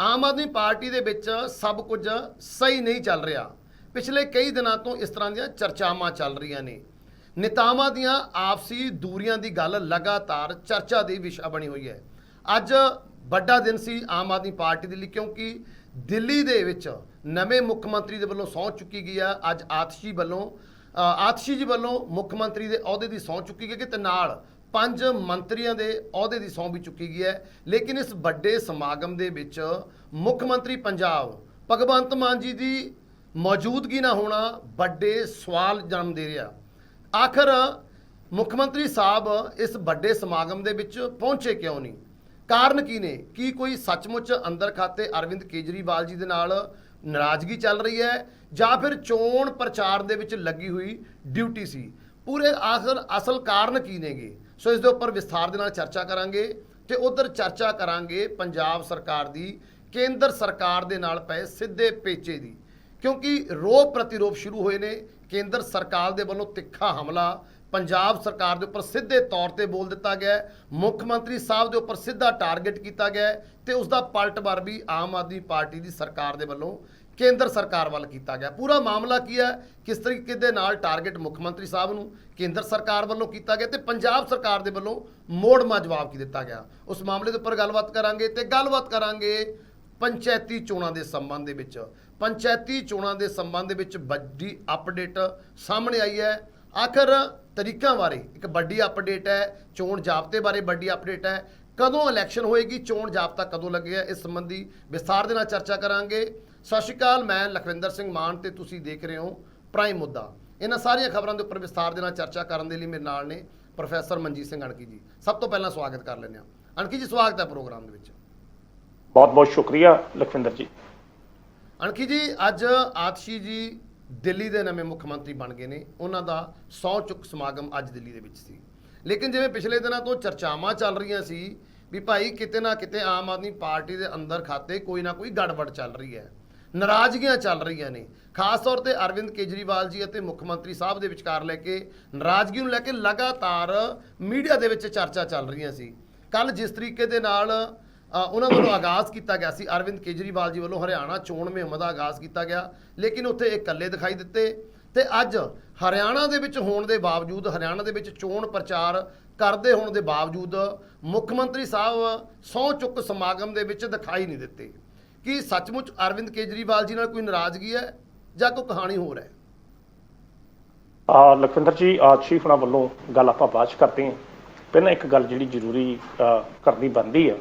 ਆਮ Aadmi party ਦੇ ਵਿੱਚ ਸਭ ਕੁਝ ਸਹੀ ਨਹੀਂ ਚੱਲ ਰਿਹਾ। ਪਿਛਲੇ ਕਈ ਦਿਨਾਂ ਤੋਂ ਇਸ ਤਰ੍ਹਾਂ ਦੀਆਂ ਚਰਚਾਵਾਂ ਚੱਲ ਰਹੀਆਂ ਨੇ। ਨੇਤਾਵਾਂ ਦੀਆਂ ਆਪਸੀ ਦੂਰੀਆਂ ਦੀ ਗੱਲ ਲਗਾਤਾਰ ਚਰਚਾ ਦੀ ਵਿਸ਼ਾ ਬਣੀ ਹੋਈ ਹੈ। ਅੱਜ ਵੱਡਾ ਦਿਨ ਸੀ ਆਮ ਆਦਮੀ ਪਾਰਟੀ ਦੇ ਲਈ ਕਿਉਂਕਿ ਦਿੱਲੀ ਦੇ ਵਿੱਚ ਨਵੇਂ ਮੁੱਖ ਮੰਤਰੀ ਦੇ ਵੱਲੋਂ ਸਹੁੰ ਚੁੱਕੀ ਗਈ ਆ। ਅੱਜ ਆਤਸ਼ੀ ਵੱਲੋਂ ਆਤਸ਼ੀ ਜੀ ਵੱਲੋਂ ਮੁੱਖ ਮੰਤਰੀ ਦੇ ਅਹੁਦੇ ਦੀ ਸਹੁੰ ਚੁੱਕੀ ਗਈ ਕਿ ਤੇ ਨਾਲ ਪੰਜ ਮੰਤਰੀਆਂ ਦੇ ਅਹੁਦੇ ਦੀ ਸਹੁੰ ਵੀ ਚੁੱਕੀ ਗਈ ਹੈ। ਲੇਕਿਨ ਇਸ ਵੱਡੇ ਸਮਾਗਮ ਦੇ ਵਿੱਚ ਮੁੱਖ ਮੰਤਰੀ ਪੰਜਾਬ ਭਗਵੰਤ ਮਾਨ ਜੀ ਦੀ ਮੌਜੂਦਗੀ ਨਾ ਹੋਣਾ ਵੱਡੇ ਸਵਾਲ ਜਨਮ ਦੇ ਰਿਹਾ। ਆਖਰ ਮੁੱਖ ਮੰਤਰੀ ਸਾਹਿਬ ਇਸ ਵੱਡੇ ਸਮਾਗਮ ਦੇ ਵਿੱਚ ਪਹੁੰਚੇ ਕਿਉਂ ਨਹੀਂ? ਕਾਰਨ ਕੀ ਨੇ? ਕੀ ਕੋਈ ਸੱਚਮੁੱਚ ਅੰਦਰ ਖਾਤੇ ਅਰਵਿੰਦ ਕੇਜਰੀਵਾਲ ਜੀ ਦੇ ਨਾਲ ਨਾਰਾਜ਼ਗੀ ਚੱਲ ਰਹੀ ਹੈ ਜਾਂ ਫਿਰ ਚੋਣ ਪ੍ਰਚਾਰ ਦੇ ਵਿੱਚ ਲੱਗੀ ਹੋਈ ਡਿਊਟੀ ਸੀ? ਪੂਰੇ ਆਖਰ ਅਸਲ ਕਾਰਨ ਕੀ ਨੇਗੇ? ਸੋ ਇਸ ਦੇ ਉੱਪਰ ਵਿਸਥਾਰ ਦੇ ਨਾਲ ਚਰਚਾ ਕਰਾਂਗੇ ਤੇ ਉਧਰ ਚਰਚਾ ਕਰਾਂਗੇ ਪੰਜਾਬ ਸਰਕਾਰ ਦੀ, ਕੇਂਦਰ ਸਰਕਾਰ ਦੇ ਨਾਲ ਪਏ ਸਿੱਧੇ ਪੇਚੇ ਦੀ। ਕਿਉਂਕਿ ਰੋਪ ਪ੍ਰਤੀਰੋਪ ਸ਼ੁਰੂ ਹੋਏ ਨੇ, ਕੇਂਦਰ ਸਰਕਾਰ ਦੇ ਵੱਲੋਂ ਤਿੱਖਾ ਹਮਲਾ, ਪੰਜਾਬ ਸਰਕਾਰ ਦੇ ਉੱਪਰ ਸਿੱਧੇ ਤੌਰ ਤੇ ਬੋਲ ਦਿੱਤਾ ਗਿਆ ਮੁੱਖ ਮੰਤਰੀ ਸਾਹਿਬ ਦੇ ਉੱਪਰ ਸਿੱਧਾ ਟਾਰਗੇਟ ਕੀਤਾ ਗਿਆ ਹੈ ਤੇ ਉਸ ਦਾ ਪਲਟਵਾਰ ਵੀ ਆਮ ਆਦਮੀ ਪਾਰਟੀ ਦੀ ਸਰਕਾਰ ਦੇ ਵੱਲੋਂ ਕੇਂਦਰ ਸਰਕਾਰ ਵੱਲ ਕੀਤਾ ਗਿਆ। ਪੂਰਾ ਮਾਮਲਾ ਕੀ ਹੈ? ਕਿਸ ਤਰੀਕੇ ਦੇ ਨਾਲ ਟਾਰਗੇਟ ਮੁੱਖ ਮੰਤਰੀ ਸਾਹਿਬ ਨੂੰ ਕੇਂਦਰ ਸਰਕਾਰ ਵੱਲੋਂ ਕੀਤਾ ਗਿਆ ਤੇ ਪੰਜਾਬ ਸਰਕਾਰ ਦੇ ਵੱਲੋਂ ਮੋੜਮਾ ਜਵਾਬ ਕੀ ਦਿੱਤਾ ਗਿਆ? ਉਸ ਮਾਮਲੇ ਦੇ ਉੱਪਰ ਗੱਲਬਾਤ ਕਰਾਂਗੇ ਤੇ ਗੱਲਬਾਤ ਕਰਾਂਗੇ ਪੰਚਾਇਤੀ ਚੋਣਾਂ ਦੇ ਸੰਬੰਧ ਦੇ ਵਿੱਚ। ਪੰਚਾਇਤੀ ਚੋਣਾਂ ਦੇ ਸੰਬੰਧ ਦੇ ਵਿੱਚ ਵੱਡੀ ਅਪਡੇਟ ਸਾਹਮਣੇ ਆਈ ਹੈ। ਆਖਰ ਤਰੀਕਾਂ ਬਾਰੇ ਇੱਕ ਵੱਡੀ ਅਪਡੇਟ ਹੈ। ਚੋਣ ਜਾਬਤੇ ਬਾਰੇ ਵੱਡੀ ਅਪਡੇਟ ਹੈ। ਕਦੋਂ ਇਲੈਕਸ਼ਨ ਹੋਏਗੀ? ਚੋਣ ਜਾਬਤਾ ਕਦੋਂ ਲੱਗੇਗਾ? ਇਸ ਸੰਬੰਧੀ ਵਿਸਥਾਰ ਦੇ ਨਾਲ ਚਰਚਾ ਕਰਾਂਗੇ। ਸਤਿ ਸ਼੍ਰੀ ਅਕਾਲ ਮੈਂ ਲਖਵਿੰਦਰ ਸਿੰਘ ਮਾਨ ਤੇ ਤੁਸੀਂ ਦੇਖ ਰਹੇ ਹੋ ਪ੍ਰਾਈਮ ਮੁੱਦਾ। ਇਹਨਾਂ ਸਾਰੀਆਂ ਖਬਰਾਂ ਦੇ ਉੱਪਰ ਵਿਸਥਾਰ ਦੇ ਨਾਲ ਚਰਚਾ ਕਰਨ ਦੇ ਲਈ ਮੇਰੇ ਨਾਲ ਨੇ ਪ੍ਰੋਫੈਸਰ ਮਨਜੀਤ ਸਿੰਘ ਅਣਕੀ ਜੀ। ਸਭ ਤੋਂ ਪਹਿਲਾਂ ਸਵਾਗਤ ਕਰ ਲੈਂਦੇ ਹਾਂ। ਅਣਕੀ ਜੀ ਸਵਾਗਤ ਹੈ ਪ੍ਰੋਗਰਾਮ ਦੇ ਵਿੱਚ। ਬਹੁਤ ਬਹੁਤ ਸ਼ੁਕਰੀਆ ਲਖਵਿੰਦਰ ਜੀ। ਅਣਖੀ ਜੀ ਅੱਜ ਆਤਸ਼ੀ ਜੀ ਦਿੱਲੀ ਦੇ ਨਵੇਂ ਮੁੱਖ ਮੰਤਰੀ ਬਣ ਗਏ ਨੇ। ਉਹਨਾਂ ਦਾ ਸਹੁੰ ਚੁੱਕ ਸਮਾਗਮ ਅੱਜ ਦਿੱਲੀ ਦੇ ਵਿੱਚ ਸੀ। ਲੇਕਿਨ ਜਿਵੇਂ ਪਿਛਲੇ ਦਿਨਾਂ ਤੋਂ ਚਰਚਾਵਾਂ ਚੱਲ ਰਹੀਆਂ ਸੀ ਵੀ ਭਾਈ ਕਿਤੇ ਨਾ ਕਿਤੇ ਆਮ ਆਦਮੀ ਪਾਰਟੀ ਦੇ ਅੰਦਰ ਖਾਤੇ ਕੋਈ ਨਾ ਕੋਈ ਗੜਬੜ ਚੱਲ ਰਹੀ ਹੈ। ਨਾਰਾਜ਼ਗੀਆਂ ਚੱਲ ਰਹੀਆਂ ਨੇ। ਖਾਸ ਤੌਰ ਤੇ ਅਰਵਿੰਦ ਕੇਜਰੀਵਾਲ ਜੀ ਅਤੇ ਮੁੱਖ ਮੰਤਰੀ ਸਾਹਿਬ ਦੇ ਵਿਚਕਾਰ ਲੈ ਕੇ ਨਾਰਾਜ਼ਗੀ ਨੂੰ ਲੈ ਕੇ ਲਗਾਤਾਰ ਮੀਡੀਆ ਦੇ ਵਿੱਚ ਚਰਚਾ ਚੱਲ ਰਹੀਆਂ ਸੀ। ਕੱਲ ਜਿਸ ਤਰੀਕੇ ਦੇ ਨਾਲ ਉਹਨਾਂ ਵੱਲੋਂ ਆਗਾਜ਼ ਕੀਤਾ ਗਿਆ ਸੀ, ਅਰਵਿੰਦ ਕੇਜਰੀਵਾਲ ਜੀ ਵੱਲੋਂ ਹਰਿਆਣਾ ਚੋਣ ਮੁਹਿੰਮ ਦਾ ਆਗਾਜ਼ ਕੀਤਾ ਗਿਆ, ਲੇਕਿਨ ਉੱਥੇ ਇਹ ਇਕੱਲੇ ਦਿਖਾਈ ਦਿੱਤੇ ਤੇ ਅੱਜ ਹਰਿਆਣਾ ਦੇ ਵਿੱਚ ਹੋਣ ਦੇ ਬਾਵਜੂਦ, ਹਰਿਆਣਾ ਦੇ ਵਿੱਚ ਚੋਣ ਪ੍ਰਚਾਰ ਕਰਦੇ ਹੋਣ ਦੇ ਬਾਵਜੂਦ ਮੁੱਖ ਮੰਤਰੀ ਸਾਹਿਬ ਸਹੁੰ ਚੁੱਕ ਸਮਾਗਮ ਦੇ ਵਿੱਚ ਦਿਖਾਈ ਨਹੀਂ ਦਿੱਤੇ। ਕਿ ਸੱਚਮੁੱਚ ਅਰਵਿੰਦ ਕੇਜਰੀਵਾਲ ਜੀ ਨਾਲ ਕੋਈ ਨਾਰਾਜ਼ਗੀ ਹੈ ਜਾਂ ਕੋਈ ਕਹਾਣੀ ਹੋਰ ਹੈ? ਆ ਲਖਵਿੰਦਰ ਜੀ ਆਸ਼ੀ ਹੁਣਾਂ ਵੱਲੋਂ ਗੱਲ ਆਪਾਂ ਬਾਅਦ ਚ ਕਰਦੇ ਹਾਂ। ਪਹਿਲਾਂ ਇੱਕ ਗੱਲ ਜਿਹੜੀ ਜ਼ਰੂਰੀ ਕਰਨੀ ਬਣਦੀ ਹੈ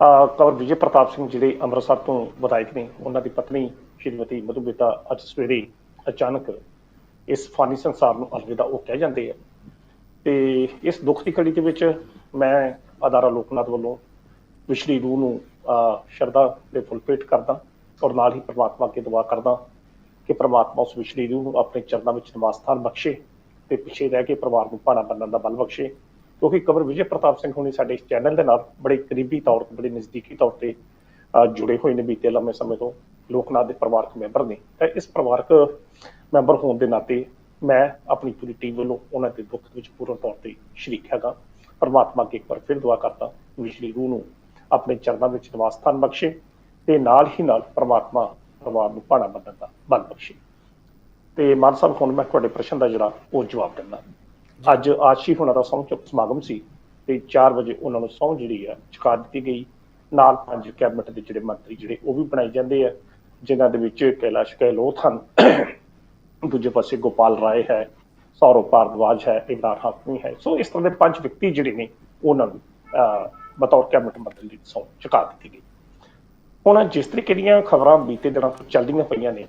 ਆ, ਕਵਰ ਵਿਜੇ ਪ੍ਰਤਾਪ ਸਿੰਘ ਜਿਹੜੇ ਅੰਮ੍ਰਿਤਸਰ ਤੋਂ ਵਿਧਾਇਕ ਨੇ, ਉਹਨਾਂ ਦੀ ਪਤਨੀ ਸ਼੍ਰੀਮਤੀ ਮਧੂਬੇਤਾ ਅੱਜ ਸਵੇਰੇ ਅਚਾਨਕ ਇਸ ਫਾਨੀ ਸੰਸਾਰ ਨੂੰ ਅਲਵਿਦਾ ਉਹ ਕਹਿ ਜਾਂਦੇ ਆ। ਤੇ ਇਸ ਦੁੱਖ ਦੀ ਘੜੀ ਦੇ ਵਿੱਚ ਮੈਂ ਅਦਾਰਾ ਲੋਕਨਾਥ ਵੱਲੋਂ ਵਿਸ਼ਰੀ ਰੂਹ ਨੂੰ ਸ਼ਰਧਾ ਦੇ ਫੁੱਲ ਭੇਟ ਕਰਦਾ ਔਰ ਨਾਲ ਹੀ ਪ੍ਰਮਾਤਮਾ ਅੱਗੇ ਦੁਆ ਕਰਦਾ ਕਿ ਪ੍ਰਮਾਤਮਾ ਉਸ ਵਿਸ਼ਰੀ ਰੂਹ ਨੂੰ ਆਪਣੇ ਚਰਨਾਂ ਵਿੱਚ ਨਿਵਾਸ ਸਥਾਨ ਬਖਸ਼ੇ ਤੇ ਪਿੱਛੇ ਰਹਿ ਕੇ ਪਰਿਵਾਰ ਨੂੰ ਭਾਣਾ ਬੰਨਣ ਦਾ ਬਲ ਬਖਸ਼ੇ। ਕਿਉਂਕਿ ਕਬਰ ਵਿਜੇ ਪ੍ਰਤਾਪ ਸਿੰਘ ਹੁਣੀ ਸਾਡੇ ਇਸ ਚੈਨਲ ਦੇ ਨਾਲ ਬੜੇ ਕਰੀਬੀ ਤੌਰ ਤੇ ਬੜੇ ਨਜ਼ਦੀਕੀ ਤੌਰ ਤੇ ਅ, ਜੁੜੇ ਹੋਏ ਨੇ ਬੀਤੇ ਲੰਮੇ ਸਮੇਂ ਤੋਂ ਲੋਕਨਾਥ ਦੇ ਪਰਿਵਾਰਕ ਮੈਂਬਰ ਨੇ। ਤਾਂ ਇਸ ਪਰਿਵਾਰਕ ਮੈਂਬਰ ਹੋਣ ਦੇ ਨਾਤੇ ਮੈਂ ਆਪਣੀ ਪੂਰੀ ਟੀਮ ਵੱਲੋਂ ਉਹਨਾਂ ਦੇ ਦੁੱਖ ਵਿੱਚ ਪੂਰਨ ਤੌਰ ਤੇ ਸ਼ਰੀਕ ਹੈਗਾ। ਪਰਮਾਤਮਾ ਅੱਗੇ ਇੱਕ ਵਾਰ ਫਿਰ ਦੁਆ ਕਰਦਾ ਵਿਸ਼ਰੀ ਰੂਹ ਨੂੰ ਆਪਣੇ ਚਰਨਾਂ ਵਿੱਚ ਨਿਵਾਸ ਸਥਾਨ ਬਖਸ਼ੇ ਤੇ ਨਾਲ ਹੀ ਨਾਲ ਪਰਮਾਤਮਾ ਪਰਿਵਾਰ ਨੂੰ ਭਾਣਾ ਬੰਨਣ ਦਾ ਬਲ ਬਖਸ਼ੇ। ਤੇ ਮਾਨ ਸਾਹਿਬ ਹੁਣ ਮੈਂ ਤੁਹਾਡੇ ਪ੍ਰਸ਼ਨ ਦਾ ਜਿਹੜਾ ਉਹ ਜਵਾਬ ਦਿੰਦਾ। ਅੱਜ ਆਸ਼ੀ ਹੁਣਾਂ ਦਾ ਸਹੁੰ ਚੁੱਕ ਸਮਾਗਮ ਸੀ ਤੇ 4 ਵਜੇ ਉਹਨਾਂ ਨੂੰ ਸਹੁੰ ਜਿਹੜੀ ਹੈ ਚੁਕਾ ਦਿੱਤੀ ਗਈ। ਨਾਲ ਪੰਜ ਕੈਬਨਿਟ ਦੇ ਜਿਹੜੇ ਮੰਤਰੀ ਜਿਹੜੇ ਉਹ ਵੀ ਬਣਾਏ ਜਾਂਦੇ ਆ ਜਿਨ੍ਹਾਂ ਦੇ ਵਿੱਚ ਕੈਲਾਸ਼ ਗਹਿਲੋਤ ਹਨ। ਦੂਜੇ ਪਾਸੇ ਗੋਪਾਲ ਰਾਏ ਹੈ ਸੌਰਵ ਭਾਰਦਵਾਜ ਹੈ ਇਮਰਾਨ ਹਾਕਮੀ ਹੈ। ਸੋ ਇਸ ਤਰ੍ਹਾਂ ਦੇ ਪੰਜ ਵਿਅਕਤੀ ਜਿਹੜੇ ਨੇ ਉਹਨਾਂ ਨੂੰ ਅਹ, ਬਤੌਰ ਕੈਬਨਿਟ ਮੰਤਰੀ ਦੀ ਸਹੁੰ ਚੁਕਾ ਦਿੱਤੀ ਗਈ। ਹੁਣ ਜਿਸ ਤਰੀਕੇ ਦੀਆਂ ਖਬਰਾਂ ਬੀਤੇ ਦਿਨਾਂ ਤੋਂ ਚੱਲਦੀਆਂ ਪਈਆਂ ਨੇ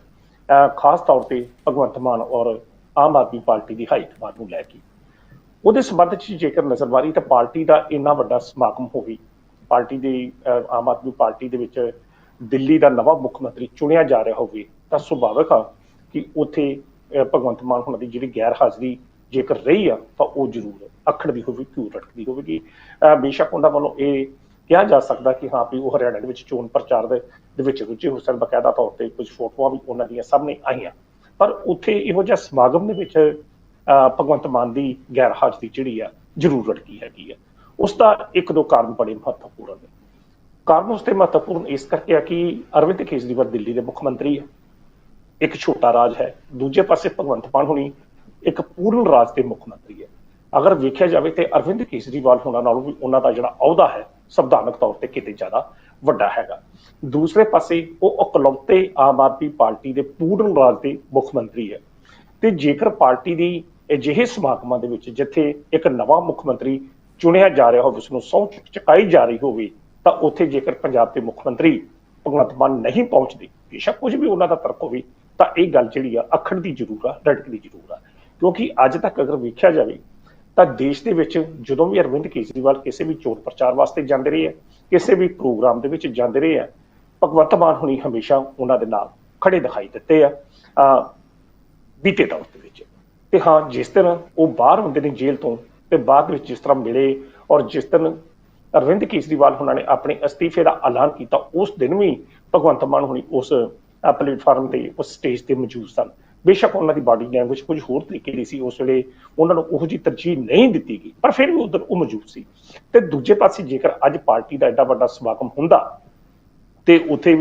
ਖਾਸ ਤੌਰ ਤੇ ਭਗਵੰਤ ਮਾਨ ਔਰ ਆਮ ਆਦਮੀ ਪਾਰਟੀ ਦੀ ਹਾਈ ਕਮਾਂਡ ਨੂੰ ਲੈ ਕੇ। ਉਹਦੇ ਸੰਬੰਧ ਵਿੱਚ ਜੇਕਰ ਨਜ਼ਰ ਮਾਰੀ ਤਾਂ ਪਾਰਟੀ ਦਾ ਇੰਨਾ ਵੱਡਾ ਸਮਾਗਮ ਹੋਵੇ, ਪਾਰਟੀ ਦੀ, ਅਹ, ਆਮ ਆਦਮੀ ਪਾਰਟੀ ਦੇ ਵਿੱਚ ਦਿੱਲੀ ਦਾ ਨਵਾਂ ਮੁੱਖ ਮੰਤਰੀ ਚੁਣਿਆ ਜਾ ਰਿਹਾ ਹੋਵੇ, ਤਾਂ ਸੁਭਾਵਿਕ ਆ ਕਿ ਉੱਥੇ ਭਗਵੰਤ ਮਾਨ ਹੁਣਾਂ ਦੀ ਜਿਹੜੀ ਗੈਰ ਹਾਜ਼ਰੀ ਜੇਕਰ ਰਹੀ ਆ, ਤਾਂ ਉਹ ਜ਼ਰੂਰ ਅਖੜਦੀ ਹੋਵੇ ਕਿਉਂ ਰਟਕਦੀ ਹੋਵੇਗੀ। ਬੇਸ਼ੱਕ ਉਹਨਾਂ ਵੱਲੋਂ ਇਹ ਕਿਹਾ ਜਾ ਸਕਦਾ ਕਿ ਹਾਂ ਵੀ ਉਹ ਹਰਿਆਣਾ ਦੇ ਵਿੱਚ ਚੋਣ ਪ੍ਰਚਾਰ ਦੇ ਦੇ ਵਿੱਚ ਰੁਚੇ ਹੋ ਸਨ ਬਕਾਇਦਾ ਤੌਰ ਤੇ ਕੁਝ ਫੋਟੋਆਂ ਵੀ ਉਹਨਾਂ ਦੀਆਂ ਸਾਹਮਣੇ ਆਈਆਂ। ਪਰ ਉੱਥੇ ਇਹੋ ਜਿਹਾ ਸਮਾਗਮ ਦੇ ਵਿੱਚ, ਅਹ ਭਗਵੰਤ ਮਾਨ ਦੀ ਗੈਰ ਹਾਜ਼ਰੀ ਜਿਹੜੀ ਆ, ਜ਼ਰੂਰ ਰਟਕੀ ਹੈਗੀ ਆ। ਉਸ ਦਾ ਇੱਕ ਦੋ ਕਾਰਨ ਬੜੇ ਮਹੱਤਵਪੂਰਨ ਨੇ। ਕਾਰਨ ਉਸ ਤੇ ਮਹੱਤਵਪੂਰਨ ਇਸ ਕਰਕੇ ਆ ਕਿ ਅਰਵਿੰਦ ਕੇਜਰੀਵਾਲ ਦਿੱਲੀ ਦੇ ਮੁੱਖ ਮੰਤਰੀ ਹੈ ਇੱਕ ਛੋਟਾ ਰਾਜ ਹੈ। ਦੂਜੇ ਪਾਸੇ ਭਗਵੰਤ ਮਾਨ ਹੁਣੀ ਇੱਕ ਪੂਰਨ ਰਾਜ ਦੇ ਮੁੱਖ ਮੰਤਰੀ ਹੈ। ਅਗਰ ਵੇਖਿਆ ਜਾਵੇ ਤੇ ਅਰਵਿੰਦ ਕੇਜਰੀਵਾਲ ਹੋਣਾ ਨਾਲੋਂ ਵੀ ਉਹਨਾਂ ਦਾ ਜਿਹੜਾ ਅਹੁਦਾ ਹੈ, ਸੰਵਿਧਾਨਕ ਤੌਰ ਤੇ ਕਿਤੇ ਜ਼ਿਆਦਾ ਵੱਡਾ ਹੈਗਾ। ਦੂਸਰੇ ਪਾਸੇ ਉਹ ਇਕਲੌਤੇ ਆਮ ਆਦਮੀ ਪਾਰਟੀ ਦੇ ਪੂਰਨ ਰਾਜ ਦੇ ਮੁੱਖ ਮੰਤਰੀ ਹੈ। ਤੇ ਜੇਕਰ ਪਾਰਟੀ ਦੀ ਅਜਿਹੇ ਸਮਾਗਮਾਂ ਦੇ ਵਿੱਚ ਜਿੱਥੇ ਇੱਕ ਨਵਾਂ ਮੁੱਖ ਮੰਤਰੀ ਚੁਣਿਆ ਜਾ ਰਿਹਾ ਹੋਵੇ ਉਸ ਨੂੰ ਸਹੁੰ ਚੁੱਕ- ਚੁਕਾਈ ਜਾ ਰਹੀ ਹੋਵੇ, ਤਾਂ ਉੱਥੇ ਜੇਕਰ ਪੰਜਾਬ ਦੇ ਮੁੱਖ ਮੰਤਰੀ ਭਗਵੰਤ ਮਾਨ ਨਹੀਂ ਪਹੁੰਚਦੇ, ਬੇਸ਼ੱਕ ਕੁਝ ਵੀ ਉਹਨਾਂ ਦਾ ਤਰਕ ਹੋਵੇ, ਤਾਂ ਇਹ ਗੱਲ ਜਿਹੜੀ ਆ ਅਖੜ ਦੀ ਜ਼ਰੂਰ ਆ ਰੜਕਦੀ ਜ਼ਰੂਰ ਆ। ਕਿਉਂਕਿ ਅੱਜ ਤੱਕ ਅਗਰ ਵੇਖਿਆ ਜਾਵੇ, ਤਾਂ ਦੇਸ਼ ਦੇ ਵਿੱਚ ਜਦੋਂ ਵੀ ਅਰਵਿੰਦ ਕੇਜਰੀਵਾਲ ਕਿਸੇ ਵੀ ਚੋਣ ਪ੍ਰਚਾਰ ਵਾਸਤੇ ਜਾਂਦੇ ਰਹੇ ਆ, ਕਿਸੇ ਵੀ ਪ੍ਰੋਗਰਾਮ ਦੇ ਵਿੱਚ ਜਾਂਦੇ ਰਹੇ ਆ, ਭਗਵੰਤ ਮਾਨ ਹੁਣੀ ਹਮੇਸ਼ਾ ਉਹਨਾਂ ਦੇ ਨਾਲ ਖੜੇ ਦਿਖਾਈ ਦਿੱਤੇ ਆ, ਅਹ, ਬੀਤੇ ਤੌਰ ਦੇ ਵਿੱਚ। ਤੇ ਹਾਂ, ਜਿਸ ਤਰ੍ਹਾਂ ਉਹ ਬਾਹਰ ਹੁੰਦੇ ਨੇ ਜੇਲ੍ਹ ਤੋਂ, ਤੇ ਬਾਅਦ ਵਿੱਚ ਜਿਸ ਤਰ੍ਹਾਂ ਮਿਲੇ ਔਰ ਜਿਸ ਤਰ੍ਹਾਂ ਅਰਵਿੰਦ ਕੇਜਰੀਵਾਲ ਉਹਨਾਂ ਨੇ ਆਪਣੇ ਅਸਤੀਫੇ ਦਾ ਐਲਾਨ ਕੀਤਾ, ਉਸ ਦਿਨ ਵੀ ਭਗਵੰਤ ਮਾਨ ਹੁਣੀ ਉਸ ਪਲੇਟਫਾਰਮ ਤੇ, ਉਸ ਸਟੇਜ ਤੇ ਮੌਜੂਦ ਸਨ। ਬੇਸ਼ੱਕ ਉਹਨਾਂ ਦੀ ਬਾਡੀ ਲੈਂਗੁਏਜ ਕੁਝ ਹੋਰ ਤਰੀਕੇ ਦੀ ਸੀ ਉਸ ਵੇਲੇ ਉਹਨਾਂ ਨੂੰ ਉਹੋ ਜਿਹੀ ਤਰਜੀਹ ਨਹੀਂ ਦਿੱਤੀ ਗਈ ਪਰ ਫਿਰ ਵੀ ਉਧਰ ਉਹ ਮੌਜੂਦ ਸੀ। ਤੇ ਦੂਜੇ ਪਾਸੇ ਜੇਕਰ ਅੱਜ ਪਾਰਟੀ ਦਾ ਐਡਾ ਵੱਡਾ ਸਮਾਗਮ ਹੁੰਦਾ ਤੇ ਉੱਥੇ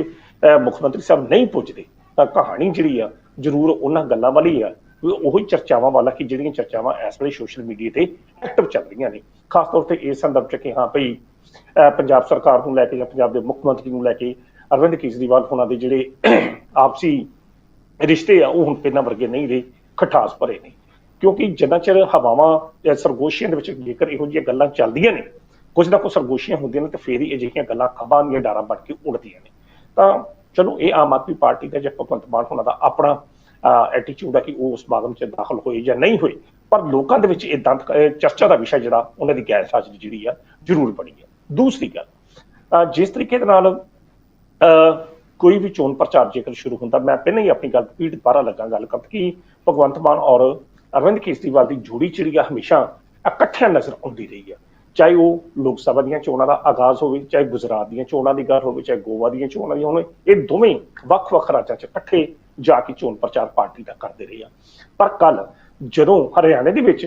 ਮੁੱਖ ਮੰਤਰੀ ਸਾਹਿਬ ਨਹੀਂ ਪੁੱਜਦੇ ਤਾਂ ਕਹਾਣੀ ਜਿਹੜੀ ਆ ਜ਼ਰੂਰ ਉਹਨਾਂ ਗੱਲਾਂ ਵਾਲੀ ਆ ਉਹ ਹੀ ਚਰਚਾਵਾਂ ਵਾਲਾ ਕਿ ਜਿਹੜੀਆਂ ਚਰਚਾਵਾਂ ਇਸ ਵੇਲੇ ਸੋਸ਼ਲ ਮੀਡੀਆ ਤੇ ਐਕਟਿਵ ਚੱਲ ਰਹੀਆਂ ਨੇ। ਖਾਸ ਤੌਰ ਤੇ ਇਸ ਸੰਦਰਭ ਚ ਕਿ ਹਾਂ ਭਈ ਅਹ, ਪੰਜਾਬ ਸਰਕਾਰ ਨੂੰ ਲੈ ਕੇ ਜਾਂ ਪੰਜਾਬ ਦੇ ਮੁੱਖ ਮੰਤਰੀ ਨੂੰ ਲੈ ਕੇ ਅਰਵਿੰਦ ਕੇਜਰੀਵਾਲ ਹੋਣਾ ਦੇ ਜਿਹੜੇ ਆਪਸੀ ਰਿਸ਼ਤੇ ਆ, ਉਹ ਹੁਣ ਪਹਿਲਾਂ ਵਰਗੇ ਨਹੀਂ ਰਹੇ, ਖਟਾਸ ਭਰੇ ਨੇ। ਕਿਉਂਕਿ ਜਿੰਨਾ ਚਿਰ ਹਵਾਵਾਂ ਸਰਗੋਸ਼ੀਆਂ ਦੇ ਵਿੱਚ ਜੇਕਰ ਇਹੋ ਜਿਹੀਆਂ ਗੱਲਾਂ ਚੱਲਦੀਆਂ ਨੇ ਕੁਝ ਨਾ ਕੁਝ ਸਰਗੋਸ਼ੀਆਂ ਹੁੰਦੀਆਂ ਨੇ ਤੇ ਫੇਰ ਹੀ ਅਜਿਹੀਆਂ ਗੱਲਾਂ ਖਬਾਂ ਦੀਆਂ ਡਾਰਾਂ ਬਣ ਕੇ ਉੜਦੀਆਂ ਨੇ। ਤਾਂ ਚਲੋ, ਇਹ ਆਮ ਆਦਮੀ ਪਾਰਟੀ ਦਾ ਜਾਂ ਭਗਵੰਤ ਮਾਨ ਹੋਣਾ ਦਾ ਆਪਣਾ ਐਟੀਟਿਊਡ ਆ ਕਿ ਉਹ ਉਸ ਸਮਾਗਮ 'ਚ ਦਾਖਲ ਹੋਏ ਜਾਂ ਨਹੀਂ ਹੋਏ। ਪਰ ਲੋਕਾਂ ਦੇ ਵਿੱਚ ਇਹ ਦੰਤ ਚਰਚਾ ਦਾ ਵਿਸ਼ਾ ਜਿਹੜਾ, ਉਹਨਾਂ ਦੀ ਗੈਰ ਹਾਜ਼ਰੀ ਜਿਹੜੀ ਆ, ਜ਼ਰੂਰ ਬਣੀ ਹੈ ਦੂਸਰੀ ਗੱਲ ਜਿਸ ਤਰੀਕੇ ਦੇ ਨਾਲ ਅਹ ਕੋਈ ਵੀ ਚੋਣ ਪ੍ਰਚਾਰ ਜੇਕਰ ਸ਼ੁਰੂ ਹੁੰਦਾ, ਮੈਂ ਪਹਿਲਾਂ ਹੀ ਆਪਣੀ ਗੱਲ ਪੀੜ ਦੁਬਾਰਾ ਲੱਗਾ ਗੱਲ ਕਰਨ ਕਿ ਭਗਵੰਤ ਮਾਨ ਔਰ ਅਰਵਿੰਦ ਕੇਜਰੀਵਾਲ ਦੀ ਜੋੜੀ ਜਿਹੜੀ ਆ ਹਮੇਸ਼ਾ ਇਕੱਠਿਆਂ ਨਜ਼ਰ ਆਉਂਦੀ ਰਹੀ ਹੈ ਚਾਹੇ ਉਹ ਲੋਕ ਸਭਾ ਦੀਆਂ ਚੋਣਾਂ ਦਾ ਆਗਾਜ਼ ਹੋਵੇ, ਚਾਹੇ ਗੁਜਰਾਤ ਦੀਆਂ ਚੋਣਾਂ ਦੀ ਗੱਲ ਹੋਵੇ, ਚਾਹੇ ਗੋਆ ਦੀਆਂ ਚੋਣਾਂ ਦੀ ਹੋਵੇ ਇਹ ਦੋਵੇਂ ਵੱਖ-ਵੱਖ ਰਾਜਾਂ 'ਚ ਇਕੱਠੇ ਜਾ ਕੇ ਚੋਣ ਪ੍ਰਚਾਰ ਪਾਰਟੀ ਦਾ ਕਰਦੇ ਰਹੇ ਆ। ਪਰ ਕੱਲ ਜਦੋਂ ਹਰਿਆਣੇ ਦੇ ਵਿੱਚ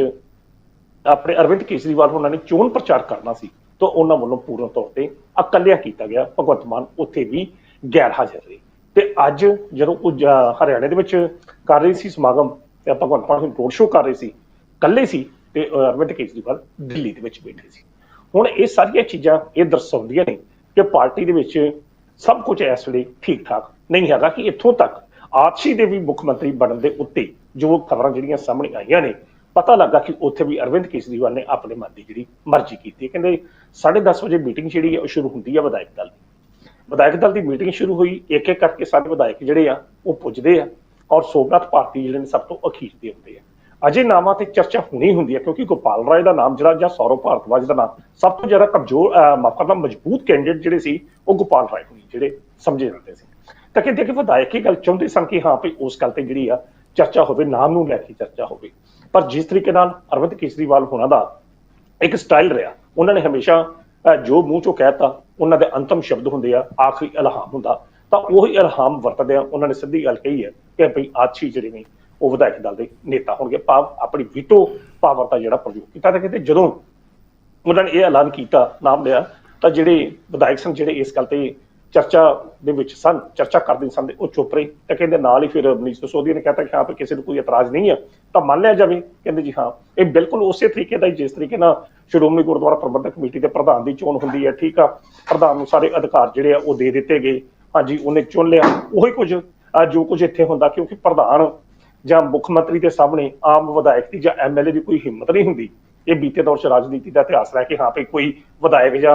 ਆਪਣੇ ਅਰਵਿੰਦ ਕੇਜਰੀਵਾਲ ਉਹਨਾਂ ਨੇ ਚੋਣ ਪ੍ਰਚਾਰ ਕਰਨਾ ਸੀ, ਤਾਂ ਉਹਨਾਂ ਵੱਲੋਂ ਪੂਰਨ ਤੌਰ ਤੇ ਇਕੱਲਿਆ ਕੀਤਾ ਗਿਆ। ਭਗਵੰਤ ਮਾਨ ਉੱਥੇ ਵੀ ਗੈਰ ਹਾਜ਼ਰ ਰਹੀ ਤੇ ਅੱਜ ਜਦੋਂ ਉਹ ਹਰਿਆਣੇ ਦੇ ਵਿੱਚ ਕਰ ਰਹੀ ਸੀ ਸਮਾਗਮ, ਤੇ ਭਗਵੰਤ ਮਾਨ ਰੋਡ ਸ਼ੋਅ ਕਰ ਰਹੇ ਸੀ, ਇਕੱਲੇ ਸੀ ਤੇ ਅਰਵਿੰਦ ਕੇਜਰੀਵਾਲ ਦਿੱਲੀ ਦੇ ਵਿੱਚ ਬੈਠੇ ਸੀ। ਹੁਣ ਇਹ ਸਾਰੀਆਂ ਚੀਜ਼ਾਂ ਇਹ ਦਰਸਾਉਂਦੀਆਂ ਨੇ ਕਿ ਪਾਰਟੀ ਦੇ ਵਿੱਚ ਸਭ ਕੁਝ ਇਸ ਵੇਲੇ ਠੀਕ ਠਾਕ ਨਹੀਂ ਹੈਗਾ ਕਿ ਇੱਥੋਂ ਤੱਕ ਆਪਸੀ ਦੇ ਵੀ ਮੁੱਖ ਮੰਤਰੀ ਬਣਨ ਦੇ ਉੱਤੇ ਜੋ ਖਬਰਾਂ ਜਿਹੜੀਆਂ ਸਾਹਮਣੇ ਆਈਆਂ ਨੇ, ਪਤਾ ਲੱਗਾ ਕਿ ਉੱਥੇ ਵੀ ਅਰਵਿੰਦ ਕੇਜਰੀਵਾਲ ਨੇ ਆਪਣੇ ਮਨ ਦੀ ਜਿਹੜੀ ਮਰਜ਼ੀ ਕੀਤੀ ਹੈ। ਕਹਿੰਦੇ 10:30 ਵਜੇ ਮੀਟਿੰਗ ਜਿਹੜੀ ਹੈ ਉਹ ਸ਼ੁਰੂ ਹੁੰਦੀ ਹੈ ਵਿਧਾਇਕ ਦਲ ਦੀ। ਵਿਧਾਇਕ ਦਲ ਦੀ ਮੀਟਿੰਗ ਸ਼ੁਰੂ ਹੋਈ ਇੱਕ ਇੱਕ ਕਰਕੇ ਸਾਰੇ ਵਿਧਾਇਕ ਜਿਹੜੇ ਆ, ਉਹ ਪੁੱਜਦੇ ਆ ਔਰ ਸੋਮਨਾਥ ਭਾਰਤੀ ਜਿਹੜੇ ਨੇ ਸਭ ਤੋਂ ਅਖੀਰ ਦੇ ਹੁੰਦੇ ਆ। ਅਜੇ ਨਾਮਾਂ ਤੇ ਚਰਚਾ ਹੋਣੀ ਹੁੰਦੀ ਹੈ ਕਿਉਂਕਿ ਗੋਪਾਲ ਰਾਏ ਦਾ ਨਾਮ ਜਿਹੜਾ, ਜਾਂ ਸੌਰਵ ਭਾਰਤਵਾਜ ਦਾ ਨਾਮ, ਸਭ ਤੋਂ ਜ਼ਿਆਦਾ ਕਮਜ਼ੋਰ ਮਾਫ਼ ਕਰਨਾ, ਮਜ਼ਬੂਤ ਕੈਂਡੀਡੇਟ ਜਿਹੜੇ ਸੀ, ਉਹ ਗੋਪਾਲ ਰਾਏ ਹੋਣੀ, ਜਿਹੜੇ ਸਮਝੇ ਜਾਂਦੇ ਸੀ। ਤਾਂ ਕਿ ਕਿ ਵਿਧਾਇਕ ਇਹ ਗੱਲ ਚਾਹੁੰਦੇ ਸਨ ਕਿ ਹਾਂ ਭਈ ਉਸ ਗੱਲ ਤੇ ਜਿਹੜੀ ਆ, ਚਰਚਾ ਹੋਵੇ, ਨਾਮ ਨੂੰ ਲੈ ਕੇ ਚਰਚਾ ਹੋਵੇ। ਪਰ ਜਿਸ ਤਰੀਕੇ ਨਾਲ ਅਰਵਿੰਦ ਕੇਜਰੀਵਾਲ ਹੋਣਾ ਦਾ ਇੱਕ ਸਟਾਈਲ ਰਿਹਾ, ਉਹਨਾਂ ਨੇ ਹਮੇਸ਼ਾ ਜੋ ਮੂੰਹ ਚੋਂ ਕਹਿਤਾ ਉਹਨਾਂ ਦੇ ਅੰਤਮ ਸ਼ਬਦ ਹੁੰਦੇ ਆ, ਆਖਰੀ ਇਲਹਾਮ ਹੁੰਦਾ। ਤਾਂ ਉਹੀ ਇਲਹਾਮ ਵਰਤਦੇ ਆ ਉਹਨਾਂ ਨੇ ਸਿੱਧੀ ਗੱਲ ਕਹੀ ਹੈ ਕਿ ਭਈ ਆਛੀ ਜਿਹੜੇ ਨੇ ਉਹ ਵਿਧਾਇਕ ਦਲ ਦੇ ਨੇਤਾ ਹੋਣਗੇ, ਭਾਵ ਆਪਣੀ ਵੀਟੋ ਪਾਵਰ ਦਾ ਜਿਹੜਾ ਪ੍ਰਯੋਗ ਕੀਤਾ ਤਾਂ ਕਹਿੰਦੇ ਜਦੋਂ ਉਹਨਾਂ ਨੇ ਇਹ ਐਲਾਨ ਕੀਤਾ ਨਾਮ ਲਿਆ, ਤਾਂ ਜਿਹੜੇ ਵਿਧਾਇਕ ਸਨ ਜਿਹੜੇ ਇਸ ਗੱਲ ਤੇ ਚਰਚਾ ਦੇ ਵਿੱਚ ਸਨ ਚਰਚਾ ਕਰਦੇ ਸਨ ਤੇ ਉਹ ਚੁੱਪ ਰਹੇ ਤਾਂ ਕਹਿੰਦੇ ਨਾਲ ਹੀ ਫਿਰ ਮਨੀਸ਼ ਸਿਸੋਦੀਆ ਨੇ ਕਹਤਾ ਕਿ ਹਾਂ ਪਰ ਕਿਸੇ ਨੂੰ ਕੋਈ ਇਤਰਾਜ਼ ਨਹੀਂ ਹੈ ਤਾਂ ਮੰਨ ਲਿਆ ਜਾਵੇ ਕਹਿੰਦੇ ਜੀ ਹਾਂ ਇਹ ਬਿਲਕੁਲ ਉਸੇ ਤਰੀਕੇ ਦਾ ਹੀ ਜਿਸ ਤਰੀਕੇ ਨਾਲ ਸ਼੍ਰੋਮਣੀ ਗੁਰਦੁਆਰਾ ਪ੍ਰਬੰਧਕ ਕਮੇਟੀ ਦੇ ਪ੍ਰਧਾਨ ਦੀ ਚੋਣ ਹੁੰਦੀ ਹੈ ਠੀਕ ਆ ਪ੍ਰਧਾਨ ਨੂੰ ਸਾਰੇ ਅਧਿਕਾਰ ਜਿਹੜੇ ਆ ਉਹ ਦੇ ਦਿੱਤੇ ਗਏ ਹਾਂਜੀ ਉਹਨੇ ਚੁਣ ਲਿਆ ਉਹੀ ਕੁਝ ਅਹ, ਜੋ ਕੁਝ ਇੱਥੇ ਹੁੰਦਾ ਕਿਉਂਕਿ ਪ੍ਰਧਾਨ ਜਾਂ ਮੁੱਖ ਮੰਤਰੀ ਦੇ ਸਾਹਮਣੇ ਆਮ ਵਿਧਾਇਕ ਦੀ ਜਾਂ ਐਮਐਲਏ ਦੀ ਕੋਈ ਹਿੰਮਤ ਨਹੀਂ ਹੁੰਦੀ ਇਹ ਬੀਤੇ ਦੌਰ 'ਚ ਰਾਜਨੀਤੀ ਦਾ ਇਤਿਹਾਸ ਰਹਿ ਕੇ ਹਾਂ ਭਈ ਕੋਈ ਵਿਧਾਇਕ ਜਾਂ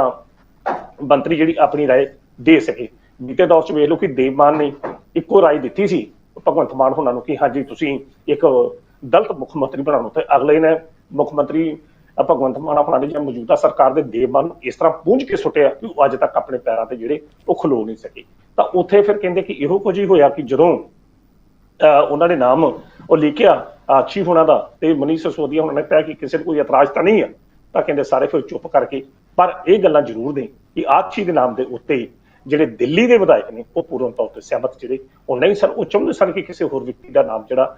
ਮੰਤਰੀ ਜਿਹੜੀ ਆਪਣੀ رائے ਦੇ ਸਕੇ। ਬੀਤੇ ਦੌਰ 'ਚ ਵੇਖ ਲਓ ਕਿ ਦੇਵਮਾਨ ਨੇ ਇੱਕੋ ਰਾਏ ਦਿੱਤੀ ਸੀ। ਭਗਵੰਤ ਮਾਨ ਹੁਣਾਂ ਨੂੰ ਕਿ ਹਾਂਜੀ, ਤੁਸੀਂ ਇੱਕ ਦਲਤ ਮੁੱਖ ਮੰਤਰੀ ਬਣਾਉਣ ਤੇ ਅਗਲੇ ਨੇ ਮੁੱਖ ਮੰਤਰੀ ਭਗਵੰਤ ਮਾਨ ਆਪਣਾ ਜਾਂ ਮੌਜੂਦਾ ਸਰਕਾਰ ਦੇ ਦੇਵਮਾਨ ਇਸ ਤਰ੍ਹਾਂ ਪੂੰਝ ਕੇ ਸੁੱਟਿਆ ਕਿ ਅੱਜ ਤੱਕ ਆਪਣੇ ਪੈਰਾਂ ਤੇ ਜਿਹੜੇ ਉਹ ਖਲੋ ਨਹੀਂ ਸਕੇ। ਤਾਂ ਉੱਥੇ ਫਿਰ ਕਹਿੰਦੇ ਕਿ ਇਹੋ ਕੁਝ ਹੀ ਹੋਇਆ ਕਿ ਜਦੋਂ ਉਹਨਾਂ ਨੇ ਨਾਮ ਉਹ ਲਿਖਿਆ ਆਛੀ ਹੋਣਾ ਦਾ ਤੇ ਮਨੀਸ਼ ਸਸੋਦੀਆ ਉਹਨਾਂ ਨੇ ਕਿਹਾ ਕਿ ਕਿਸੇ ਨੂੰ ਕੋਈ ਇਤਰਾਜ਼ ਤਾਂ ਨਹੀਂ ਆ, ਤਾਂ ਕਹਿੰਦੇ ਸਾਰੇ ਫਿਰ ਚੁੱਪ ਕਰਕੇ, ਪਰ ਇਹ ਗੱਲਾਂ ਜ਼ਰੂਰ ਦੇ ਕਿ ਆਛੀ ਦੇ ਨਾਮ ਦੇ ਉੱਤੇ ਜਿਹੜੇ ਦਿੱਲੀ ਦੇ ਵਿਧਾਇਕ ਨੇ, ਉਹ ਪੂਰਨ ਤੌਰ ਤੇ ਸਹਿਮਤ ਜਿਹੜੇ, ਉਹ ਨਹੀਂ ਸਨ, ਉਹ ਚਾਹੁੰਦੇ ਸਨ ਕਿ ਕਿਸੇ ਹੋਰ ਵਿਅਕਤੀ ਦਾ ਨਾਮ ਜਿਹੜਾ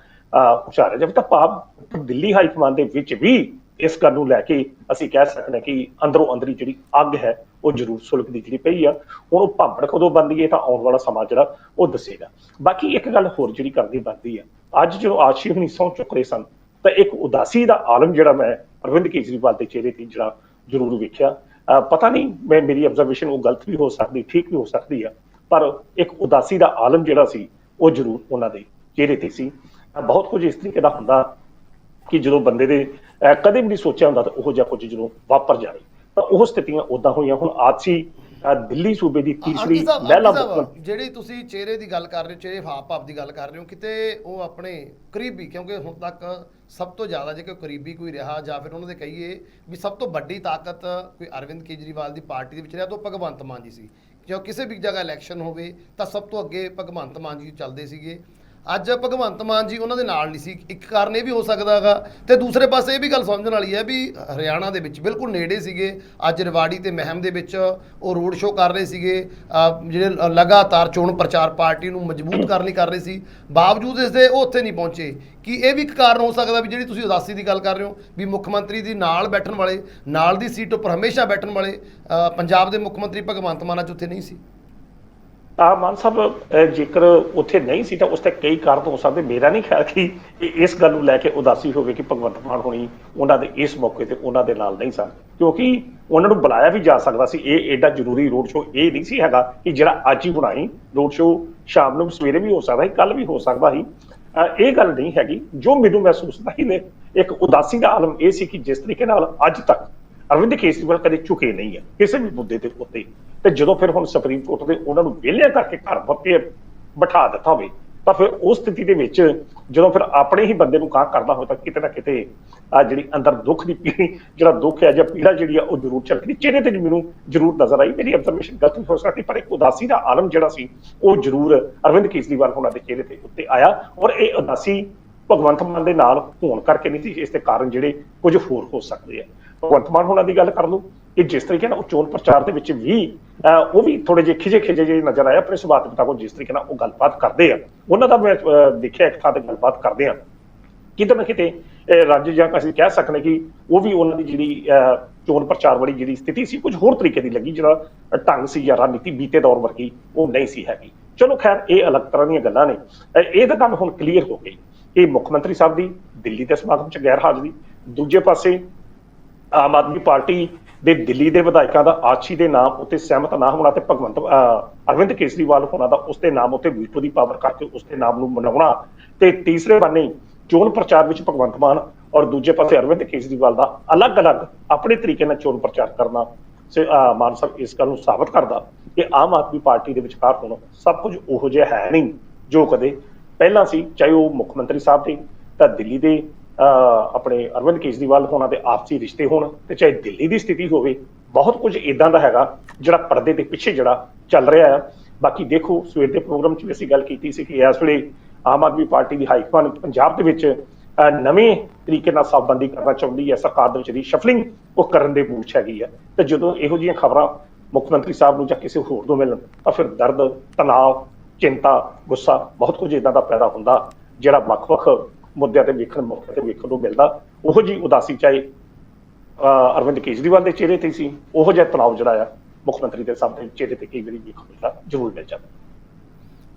ਉਚਾਰਿਆ ਜਾਵੇ। ਤਾਂ ਭਾਵ ਦਿੱਲੀ ਹਾਈ ਕਮਾਂਡ ਦੇ ਵਿੱਚ ਵੀ ਇਸ ਗੱਲ ਨੂੰ ਲੈ ਕੇ ਅਸੀਂ ਕਹਿ ਸਕਦੇ ਹਾਂ ਕਿ ਅੰਦਰੋਂ ਅੰਦਰੀ ਜਿਹੜੀ ਅੱਗ ਹੈ, ਉਹ ਜ਼ਰੂਰ ਸੁਲਗਦੀ ਜਿਹੜੀ ਪਈ ਆ। ਹੁਣ ਉਹ ਭਾਂਬੜ ਕਦੋਂ ਬਣਦੀ ਹੈ ਤਾਂ ਆਉਣ ਵਾਲਾ ਸਮਾਂ ਜਿਹੜਾ, ਉਹ ਦੱਸੇਗਾ। ਬਾਕੀ ਇੱਕ ਗੱਲ ਹੋਰ ਜਿਹੜੀ ਕਰਦੀ ਬਣਦੀ ਆ, ਅੱਜ ਜਦੋਂ ਆਸ਼ੀ ਹੁਣੀ ਸਹੁੰ ਚੁੱਕ ਰਹੇ ਸਨ, ਤਾਂ ਇੱਕ ਉਦਾਸੀ ਦਾ ਆਲਮ ਜਿਹੜਾ ਮੈਂ ਅਰਵਿੰਦ ਕੇਜਰੀਵਾਲ ਦੇ ਚਿਹਰੇ ਤੇ ਜਿਹੜਾ ਜ਼ਰੂਰ ਵੇਖਿਆ। ਪਤਾ ਨਹੀਂ, ਮੈਂ, ਮੇਰੀ ਅਬਜ਼ਰਵੇਸ਼ਨ ਉਹ ਗਲਤ ਵੀ ਹੋ ਸਕਦੀ, ਠੀਕ ਵੀ ਹੋ ਸਕਦੀ ਆ, ਪਰ ਇੱਕ ਉਦਾਸੀ ਦਾ ਆਲਮ ਜਿਹੜਾ ਸੀ, ਉਹ ਜ਼ਰੂਰ ਉਹਨਾਂ ਦੇ ਚਿਹਰੇ ਤੇ ਸੀ। ਬਹੁਤ ਕੁਝ ਇਸ ਤਰੀਕੇ ਦਾ ਹੁੰਦਾ ਕਿ ਜਦੋਂ ਬੰਦੇ ਦੇ, ਅਹ ਕਦੇ ਵੀ ਨਹੀਂ ਸੋਚਿਆ ਹੁੰਦਾ ਤਾਂ ਉਹ ਜਿਹਾ ਕੁਝ ਜਦੋਂ ਵਾਪਰ ਜਾਵੇ। ਤਾਂ ਉਹ ਸਥਿਤੀਆਂ ਉਦਾਂ ਹੋਈਆਂ, ਹੁਣ ਆਦਸੀ ਦਿੱਲੀ ਸੂਬੇ ਦੀ ਤੀਸਰੀ ਮਹਿਲਾ ਮੁੱਖ ਜਿਹੜੀ ਤੁਸੀਂ ਚਿਹਰੇ ਦੀ ਗੱਲ ਕਰ ਰਹੇ ਹੋ ਚਿਹਰੇ ਹਾਵ ਭਾਵ ਦੀ ਗੱਲ ਕਰ ਰਹੇ ਹੋ ਕਿਤੇ ਉਹ ਆਪਣੇ ਕਰੀਬੀ ਕਿਉਂਕਿ ਹੁਣ ਤੱਕ ਸਭ ਤੋਂ ਜ਼ਿਆਦਾ ਜੇ ਕੋਈ ਕਰੀਬੀ ਕੋਈ ਰਿਹਾ ਜਾਂ ਫਿਰ ਉਹਨਾਂ ਦੇ ਕਹੀਏ ਵੀ ਸਭ ਤੋਂ ਵੱਡੀ ਤਾਕਤ ਕੋਈ ਅਰਵਿੰਦ ਕੇਜਰੀਵਾਲ ਦੀ ਪਾਰਟੀ ਦੇ ਵਿੱਚ ਰਿਹਾ ਤਾਂ ਭਗਵੰਤ ਮਾਨ ਜੀ ਸੀ। ਜੋ ਕਿਸੇ ਵੀ ਜਗ੍ਹਾ ਇਲੈਕਸ਼ਨ ਹੋਵੇ ਤਾਂ ਸਭ ਤੋਂ ਅੱਗੇ ਭਗਵੰਤ ਮਾਨ ਜੀ ਚੱਲਦੇ ਸੀਗੇ। ਅੱਜ ਭਗਵੰਤ ਮਾਨ ਜੀ ਉਹਨਾਂ ਦੇ ਨਾਲ ਨਹੀਂ ਸੀ। ਇੱਕ ਕਾਰਨ ਇਹ ਵੀ ਹੋ ਸਕਦਾ ਹੈਗਾ ਤੇ ਦੂਸਰੇ ਪਾਸੇ ਇਹ ਵੀ ਗੱਲ ਸਮਝਣ ਵਾਲੀ ਹੈ ਵੀ ਹਰਿਆਣਾ ਦੇ ਵਿੱਚ ਬਿਲਕੁਲ ਨੇੜੇ ਸੀਗੇ। ਅੱਜ ਰਵਾੜੀ ਤੇ ਮਹਿਮ ਦੇ ਵਿੱਚ ਉਹ ਰੋਡ ਸ਼ੋਅ ਕਰ ਰਹੇ ਸੀਗੇ। ਜਿਹੜੇ ਲਗਾਤਾਰ ਚੋਣ ਪ੍ਰਚਾਰ ਪਾਰਟੀ ਨੂੰ ਮਜ਼ਬੂਤ ਕਰਨ ਲਈ ਕਰ ਰਹੇ ਸੀ। ਬਾਵਜੂਦ ਇਸ ਦੇ ਉਹ ਉੱਥੇ ਨਹੀਂ ਪਹੁੰਚੇ। ਕੀ ਇਹ ਵੀ ਇੱਕ ਕਾਰਨ ਹੋ ਸਕਦਾ ਵੀ ਜਿਹੜੀ ਤੁਸੀਂ ਉਦਾਸੀ ਦੀ ਗੱਲ ਕਰ ਰਹੇ ਹੋ ਵੀ ਮੁੱਖ ਮੰਤਰੀ ਦੀ ਨਾਲ ਬੈਠਣ ਵਾਲੇ, ਨਾਲ ਦੀ ਸੀਟ ਉੱਪਰ ਹਮੇਸ਼ਾ ਬੈਠਣ ਵਾਲੇ ਪੰਜਾਬ ਦੇ ਮੁੱਖ ਮੰਤਰੀ ਭਗਵੰਤ ਮਾਨ ਅੱਜ ਉੱਥੇ ਨਹੀਂ ਸੀ? ਤਾਂ ਮਾਨ ਸਾਹਿਬ ਜੇਕਰ ਉੱਥੇ ਨਹੀਂ ਸੀ ਤਾਂ ਉਸ ਤੇ ਕਈ ਕਾਰਨ ਹੋ ਸਕਦੇ। ਮੇਰਾ ਨਹੀਂ ਖਿਆਲ ਕਿ ਇਸ ਗੱਲ ਨੂੰ ਲੈ ਕੇ ਉਦਾਸੀ ਹੋਵੇ ਕਿ ਭਗਵੰਤ ਮਾਨ ਹੋਣੀ ਉਹਨਾਂ ਦੇ ਇਸ ਮੌਕੇ ਤੇ ਉਹਨਾਂ ਦੇ ਨਾਲ ਨਹੀਂ ਸਨ। ਕਿਉਂਕਿ ਉਹਨਾਂ ਨੂੰ ਬੁਲਾਇਆ ਵੀ ਜਾ ਸਕਦਾ ਸੀ। ਇਹ ਐਡਾ ਜ਼ਰੂਰੀ ਰੋਡ ਸ਼ੋਅ ਇਹ ਨਹੀਂ ਸੀ ਹੈਗਾ ਕਿ ਜਿਹੜਾ ਅੱਜ ਹੀ ਬਣਾਈ ਰੋਡ ਸ਼ੋਅ ਸ਼ਾਮ ਨੂੰ ਸਵੇਰੇ ਵੀ ਹੋ ਸਕਦਾ ਸੀ ਕੱਲ ਵੀ ਹੋ ਸਕਦਾ ਸੀ। ਇਹ ਗੱਲ ਨਹੀਂ ਹੈਗੀ। ਜੋ ਮੈਨੂੰ ਮਹਿਸੂਸ ਨਹੀਂ ਨੇ, ਇੱਕ ਉਦਾਸੀ ਦਾ ਆਲਮ ਇਹ ਸੀ ਕਿ ਜਿਸ ਤਰੀਕੇ ਨਾਲ ਅੱਜ ਤੱਕ ਅਰਵਿੰਦ ਕੇਜਰੀਵਾਲ ਕਦੇ ਝੁਕੇ ਨਹੀਂ ਹੈ ਕਿਸੇ ਵੀ ਮੁੱਦੇ ਦੇ ਉੱਤੇ। ਤੇ ਜਦੋਂ ਫਿਰ ਹੁਣ ਸੁਪਰੀਮ ਕੋਰਟ ਦੇ ਉਹਨਾਂ ਨੂੰ ਵਿਹਲਿਆਂ ਕਰਕੇ ਘਰ ਬੱਪੇ ਬਿਠਾ ਦਿੱਤਾ ਹੋਵੇ, ਤਾਂ ਫਿਰ ਉਸ ਸਥਿਤੀ ਦੇ ਵਿੱਚ ਜਦੋਂ ਫਿਰ ਆਪਣੇ ਹੀ ਬੰਦੇ ਨੂੰ ਕਾਂ ਕਰਦਾ ਹੋਵੇ, ਤਾਂ ਕਿਤੇ ਨਾ ਕਿਤੇ ਆ ਜਿਹੜੀ ਅੰਦਰ ਦੁੱਖ ਦੀ ਪੀੜੀ, ਜਿਹੜਾ ਦੁੱਖ ਹੈ ਜਾਂ ਪੀੜਾ ਜਿਹੜੀ ਆ, ਉਹ ਜ਼ਰੂਰ ਝਲਕਦੀ ਚਿਹਰੇ ਤੇ ਮੈਨੂੰ ਜ਼ਰੂਰ ਨਜ਼ਰ ਆਈ, ਮੇਰੀ ਅਬਜ਼ਰਵੇਸ਼ਨ ਗਲਤ ਵੀ ਹੋ ਸਕਦੀ, ਪਰ ਇੱਕ ਉਦਾਸੀ ਦਾ ਆਲਮ ਜਿਹੜਾ ਸੀ, ਉਹ ਜ਼ਰੂਰ ਅਰਵਿੰਦ ਕੇਜਰੀਵਾਲ ਉਹਨਾਂ ਦੇ ਚਿਹਰੇ ਤੇ ਉੱਤੇ ਆਇਆ ਔਰ ਇਹ ਉਦਾਸੀ ਭਗਵੰਤ ਮਾਨ ਦੇ ਨਾਲ ਹੋਣ ਕਰਕੇ ਨਹੀਂ ਸੀ, ਇਸ ਦੇ ਕਾਰਨ ਜਿਹੜੇ ਕੁਝ ਹੋਰ ਹੋ ਸਕਦੇ ਆ। ਭਗਵੰਤ ਮਾਨ ਹੋਣਾ ਦੀ ਗੱਲ ਕਰ ਲਓ ਕਿ ਜਿਸ ਤਰੀਕੇ ਨਾਲ ਉਹ ਚੋਣ ਪ੍ਰਚਾਰ ਦੇ ਵਿੱਚ ਵੀ ਅਹ, ਉਹ ਵੀ ਥੋੜੇ ਜਿਹੇ ਖਿਜੇ ਖਿਜੇ ਜਿਹੇ ਨਜ਼ਰ ਆਏ ਆਪਣੇ ਸੁਭਾਅ ਦੇ ਮੁਤਾਬਕ ਜਿਸ ਤਰੀਕੇ ਨਾਲ ਉਹ ਗੱਲਬਾਤ ਕਰਦੇ ਆ। ਉਹਨਾਂ ਦਾ ਮੈਂ ਦੇਖਿਆ ਇੱਕ ਥਾਂ ਤੇ ਗੱਲਬਾਤ ਕਰਦੇ ਆ। ਕਿਤੇ ਨਾ ਕਿਤੇ ਰਾਜ ਜਾਂ ਅਸੀਂ ਕਹਿ ਸਕਦੇ ਕਿ ਉਹ ਵੀ ਉਹਨਾਂ ਦੀ ਜਿਹੜੀ ਅਹ, ਚੋਣ ਪ੍ਰਚਾਰ ਵਾਲੀ ਜਿਹੜੀ ਸਥਿਤੀ ਸੀ ਕੁਝ ਹੋਰ ਤਰੀਕੇ ਦੀ ਲੱਗੀ ਜਿਹੜਾ ਢੰਗ ਸੀ ਜਾਂ ਰਣਨੀਤੀ ਬੀਤੇ ਦੌਰ ਵਰਗੀ ਉਹ ਨਹੀਂ ਸੀ ਹੈਗੀ। ਚਲੋ ਖੈਰ ਇਹ ਅਲੱਗ ਤਰ੍ਹਾਂ ਦੀਆਂ ਗੱਲਾਂ ਨੇ। ਇਹ ਤਾਂ ਗੱਲ ਹੁਣ ਕਲੀਅਰ ਹੋ ਗਈ ਇਹ ਮੁੱਖ ਮੰਤਰੀ ਸਾਹਿਬ ਦੀ ਦਿੱਲੀ ਦੇ ਸਮਾਗਮ 'ਚ ਗੈਰ ਹਾਜ਼ਰੀ ਦੂਜੇ ਪਾਸੇ ਆਮ ਆਦਮੀ ਪਾਰਟੀ ਦੇ ਦਿੱਲੀ ਦੇ ਵਿਧਾਇਕਾਂ ਦਾ ਆਛੀ ਦੇ ਨਾਮ ਉੱਤੇ ਸਹਿਮਤ ਨਾ ਹੋਣਾ ਤੇ ਭਗਵੰਤ ਅਰਵਿੰਦ ਕੇਜਰੀਵਾਲ ਹੋਣਾ ਦਾ ਉਸ ਦੇ ਨਾਮ ਉੱਤੇ ਵੀਟੋ ਦੀ ਪਾਵਰ ਕਰਕੇ ਉਸ ਦੇ ਨਾਮ ਨੂੰ ਮਨਾਉਣਾ ਤੇ ਤੀਸਰੇ ਬੰਨੇ ਚੋਣ ਪ੍ਰਚਾਰ ਵਿੱਚ ਭਗਵੰਤ ਮਾਨ ਔਰ ਦੂਜੇ ਪਾਸੇ ਅਰਵਿੰਦ ਕੇਜਰੀਵਾਲ ਦਾ ਅਲੱਗ-ਅਲੱਗ ਆਪਣੇ ਤਰੀਕੇ ਨਾਲ ਚੋਣ ਪ੍ਰਚਾਰ ਕਰਨਾ ਸੇ ਮਾਨ ਸਾਹਿਬ ਇਸ ਗੱਲ ਨੂੰ ਸਾਬਤ ਕਰਦਾ ਕਿ ਆਮ ਆਦਮੀ ਪਾਰਟੀ ਦੇ ਵਿਚਕਾਰ ਹੁਣ ਸਭ ਕੁਝ ਉਹੋ ਜਿਹਾ ਹੈ ਨਹੀਂ, ਜੋ ਕਦੇ ਪਹਿਲਾਂ ਸੀ, ਚਾਹੇ ਉਹ ਮੁੱਖ ਮੰਤਰੀ ਸਾਹਿਬ ਦੇ, ਤਾਂ ਦਿੱਲੀ ਦੇ ਆਪਣੇ ਅਰਵਿੰਦ ਕੇਜਰੀਵਾਲ ਹੋਣਾ ਦੇ ਆਪਸੀ ਰਿਸ਼ਤੇ ਹੋਣ ਤੇ ਚਾਹੇ ਦਿੱਲੀ ਦੀ ਸਥਿਤੀ ਹੋਵੇ ਬਹੁਤ ਕੁਝ ਇਦਾਂ ਦਾ ਹੈਗਾ ਜਿਹੜਾ ਪਰਦੇ ਦੇ ਪਿੱਛੇ ਜਿਹੜਾ ਚੱਲ ਰਿਹਾ ਹੈ ਬਾਕੀ ਦੇਖੋ ਸਵੇਰ ਦੇ ਪ੍ਰੋਗਰਾਮ 'ਚ ਵੀ ਅਸੀਂ ਗੱਲ ਕੀਤੀ ਸੀ ਕਿ ਇਸ ਵੇਲੇ ਆਮ ਆਦਮੀ ਪਾਰਟੀ ਦੀ ਹਾਈਕਮਾਨ ਪੰਜਾਬ ਦੇ ਵਿੱਚ ਅਹ, ਨਵੇਂ ਤਰੀਕੇ ਨਾਲ ਸਾਫਬੰਦੀ ਕਰਨਾ ਚਾਹੁੰਦੀ ਹੈ। ਸਰਕਾਰ ਦੇ ਵਿੱਚ ਦੀ ਸ਼ਫਲਿੰਗ ਉਹ ਕਰਨ ਦੇ ਮੂਡ 'ਚ ਹੈਗੀ ਹੈ ਤੇ ਜਦੋਂ ਇਹੋ ਜਿਹੀਆਂ ਖਬਰਾਂ ਮੁੱਖ ਮੰਤਰੀ ਸਾਹਿਬ ਨੂੰ ਜਾਂ ਕਿਸੇ ਹੋਰ ਨੂੰ ਮਿਲਣ ਤਾਂ ਫਿਰ ਦਰਦ ਤਣਾਅ ਚਿੰਤਾ ਗੁੱਸਾ ਬਹੁਤ ਕੁਝ ਇਦਾਂ ਦਾ ਪੈਦਾ ਹੁੰਦਾ ਜਿਹੜਾ ਵੱਖ-ਵੱਖ ਮੁੱਦਿਆਂ ਤੇ ਵੇਖਣ, ਮੌਕੇ ਤੇ ਵੇਖਣ ਨੂੰ ਮਿਲਦਾ। ਉਹੋ ਜੀ ਉਦਾਸੀ ਚਾਹੇ ਅਰਵਿੰਦ ਕੇਜਰੀਵਾਲ ਦੇ ਚਿਹਰੇ ਤੇ ਸੀ, ਉਹੋ ਜਿਹਾ ਤਣਾਅ ਜਿਹੜਾ ਆ, ਮੁੱਖ ਮੰਤਰੀ ਦੇ ਸਾਹਮਣੇ ਚਿਹਰੇ ਤੇ ਕਈ ਵਾਰੀ ਵੇਖਣ ਮਿਲਦਾ, ਜ਼ਰੂਰ ਮਿਲ ਜਾਂਦਾ।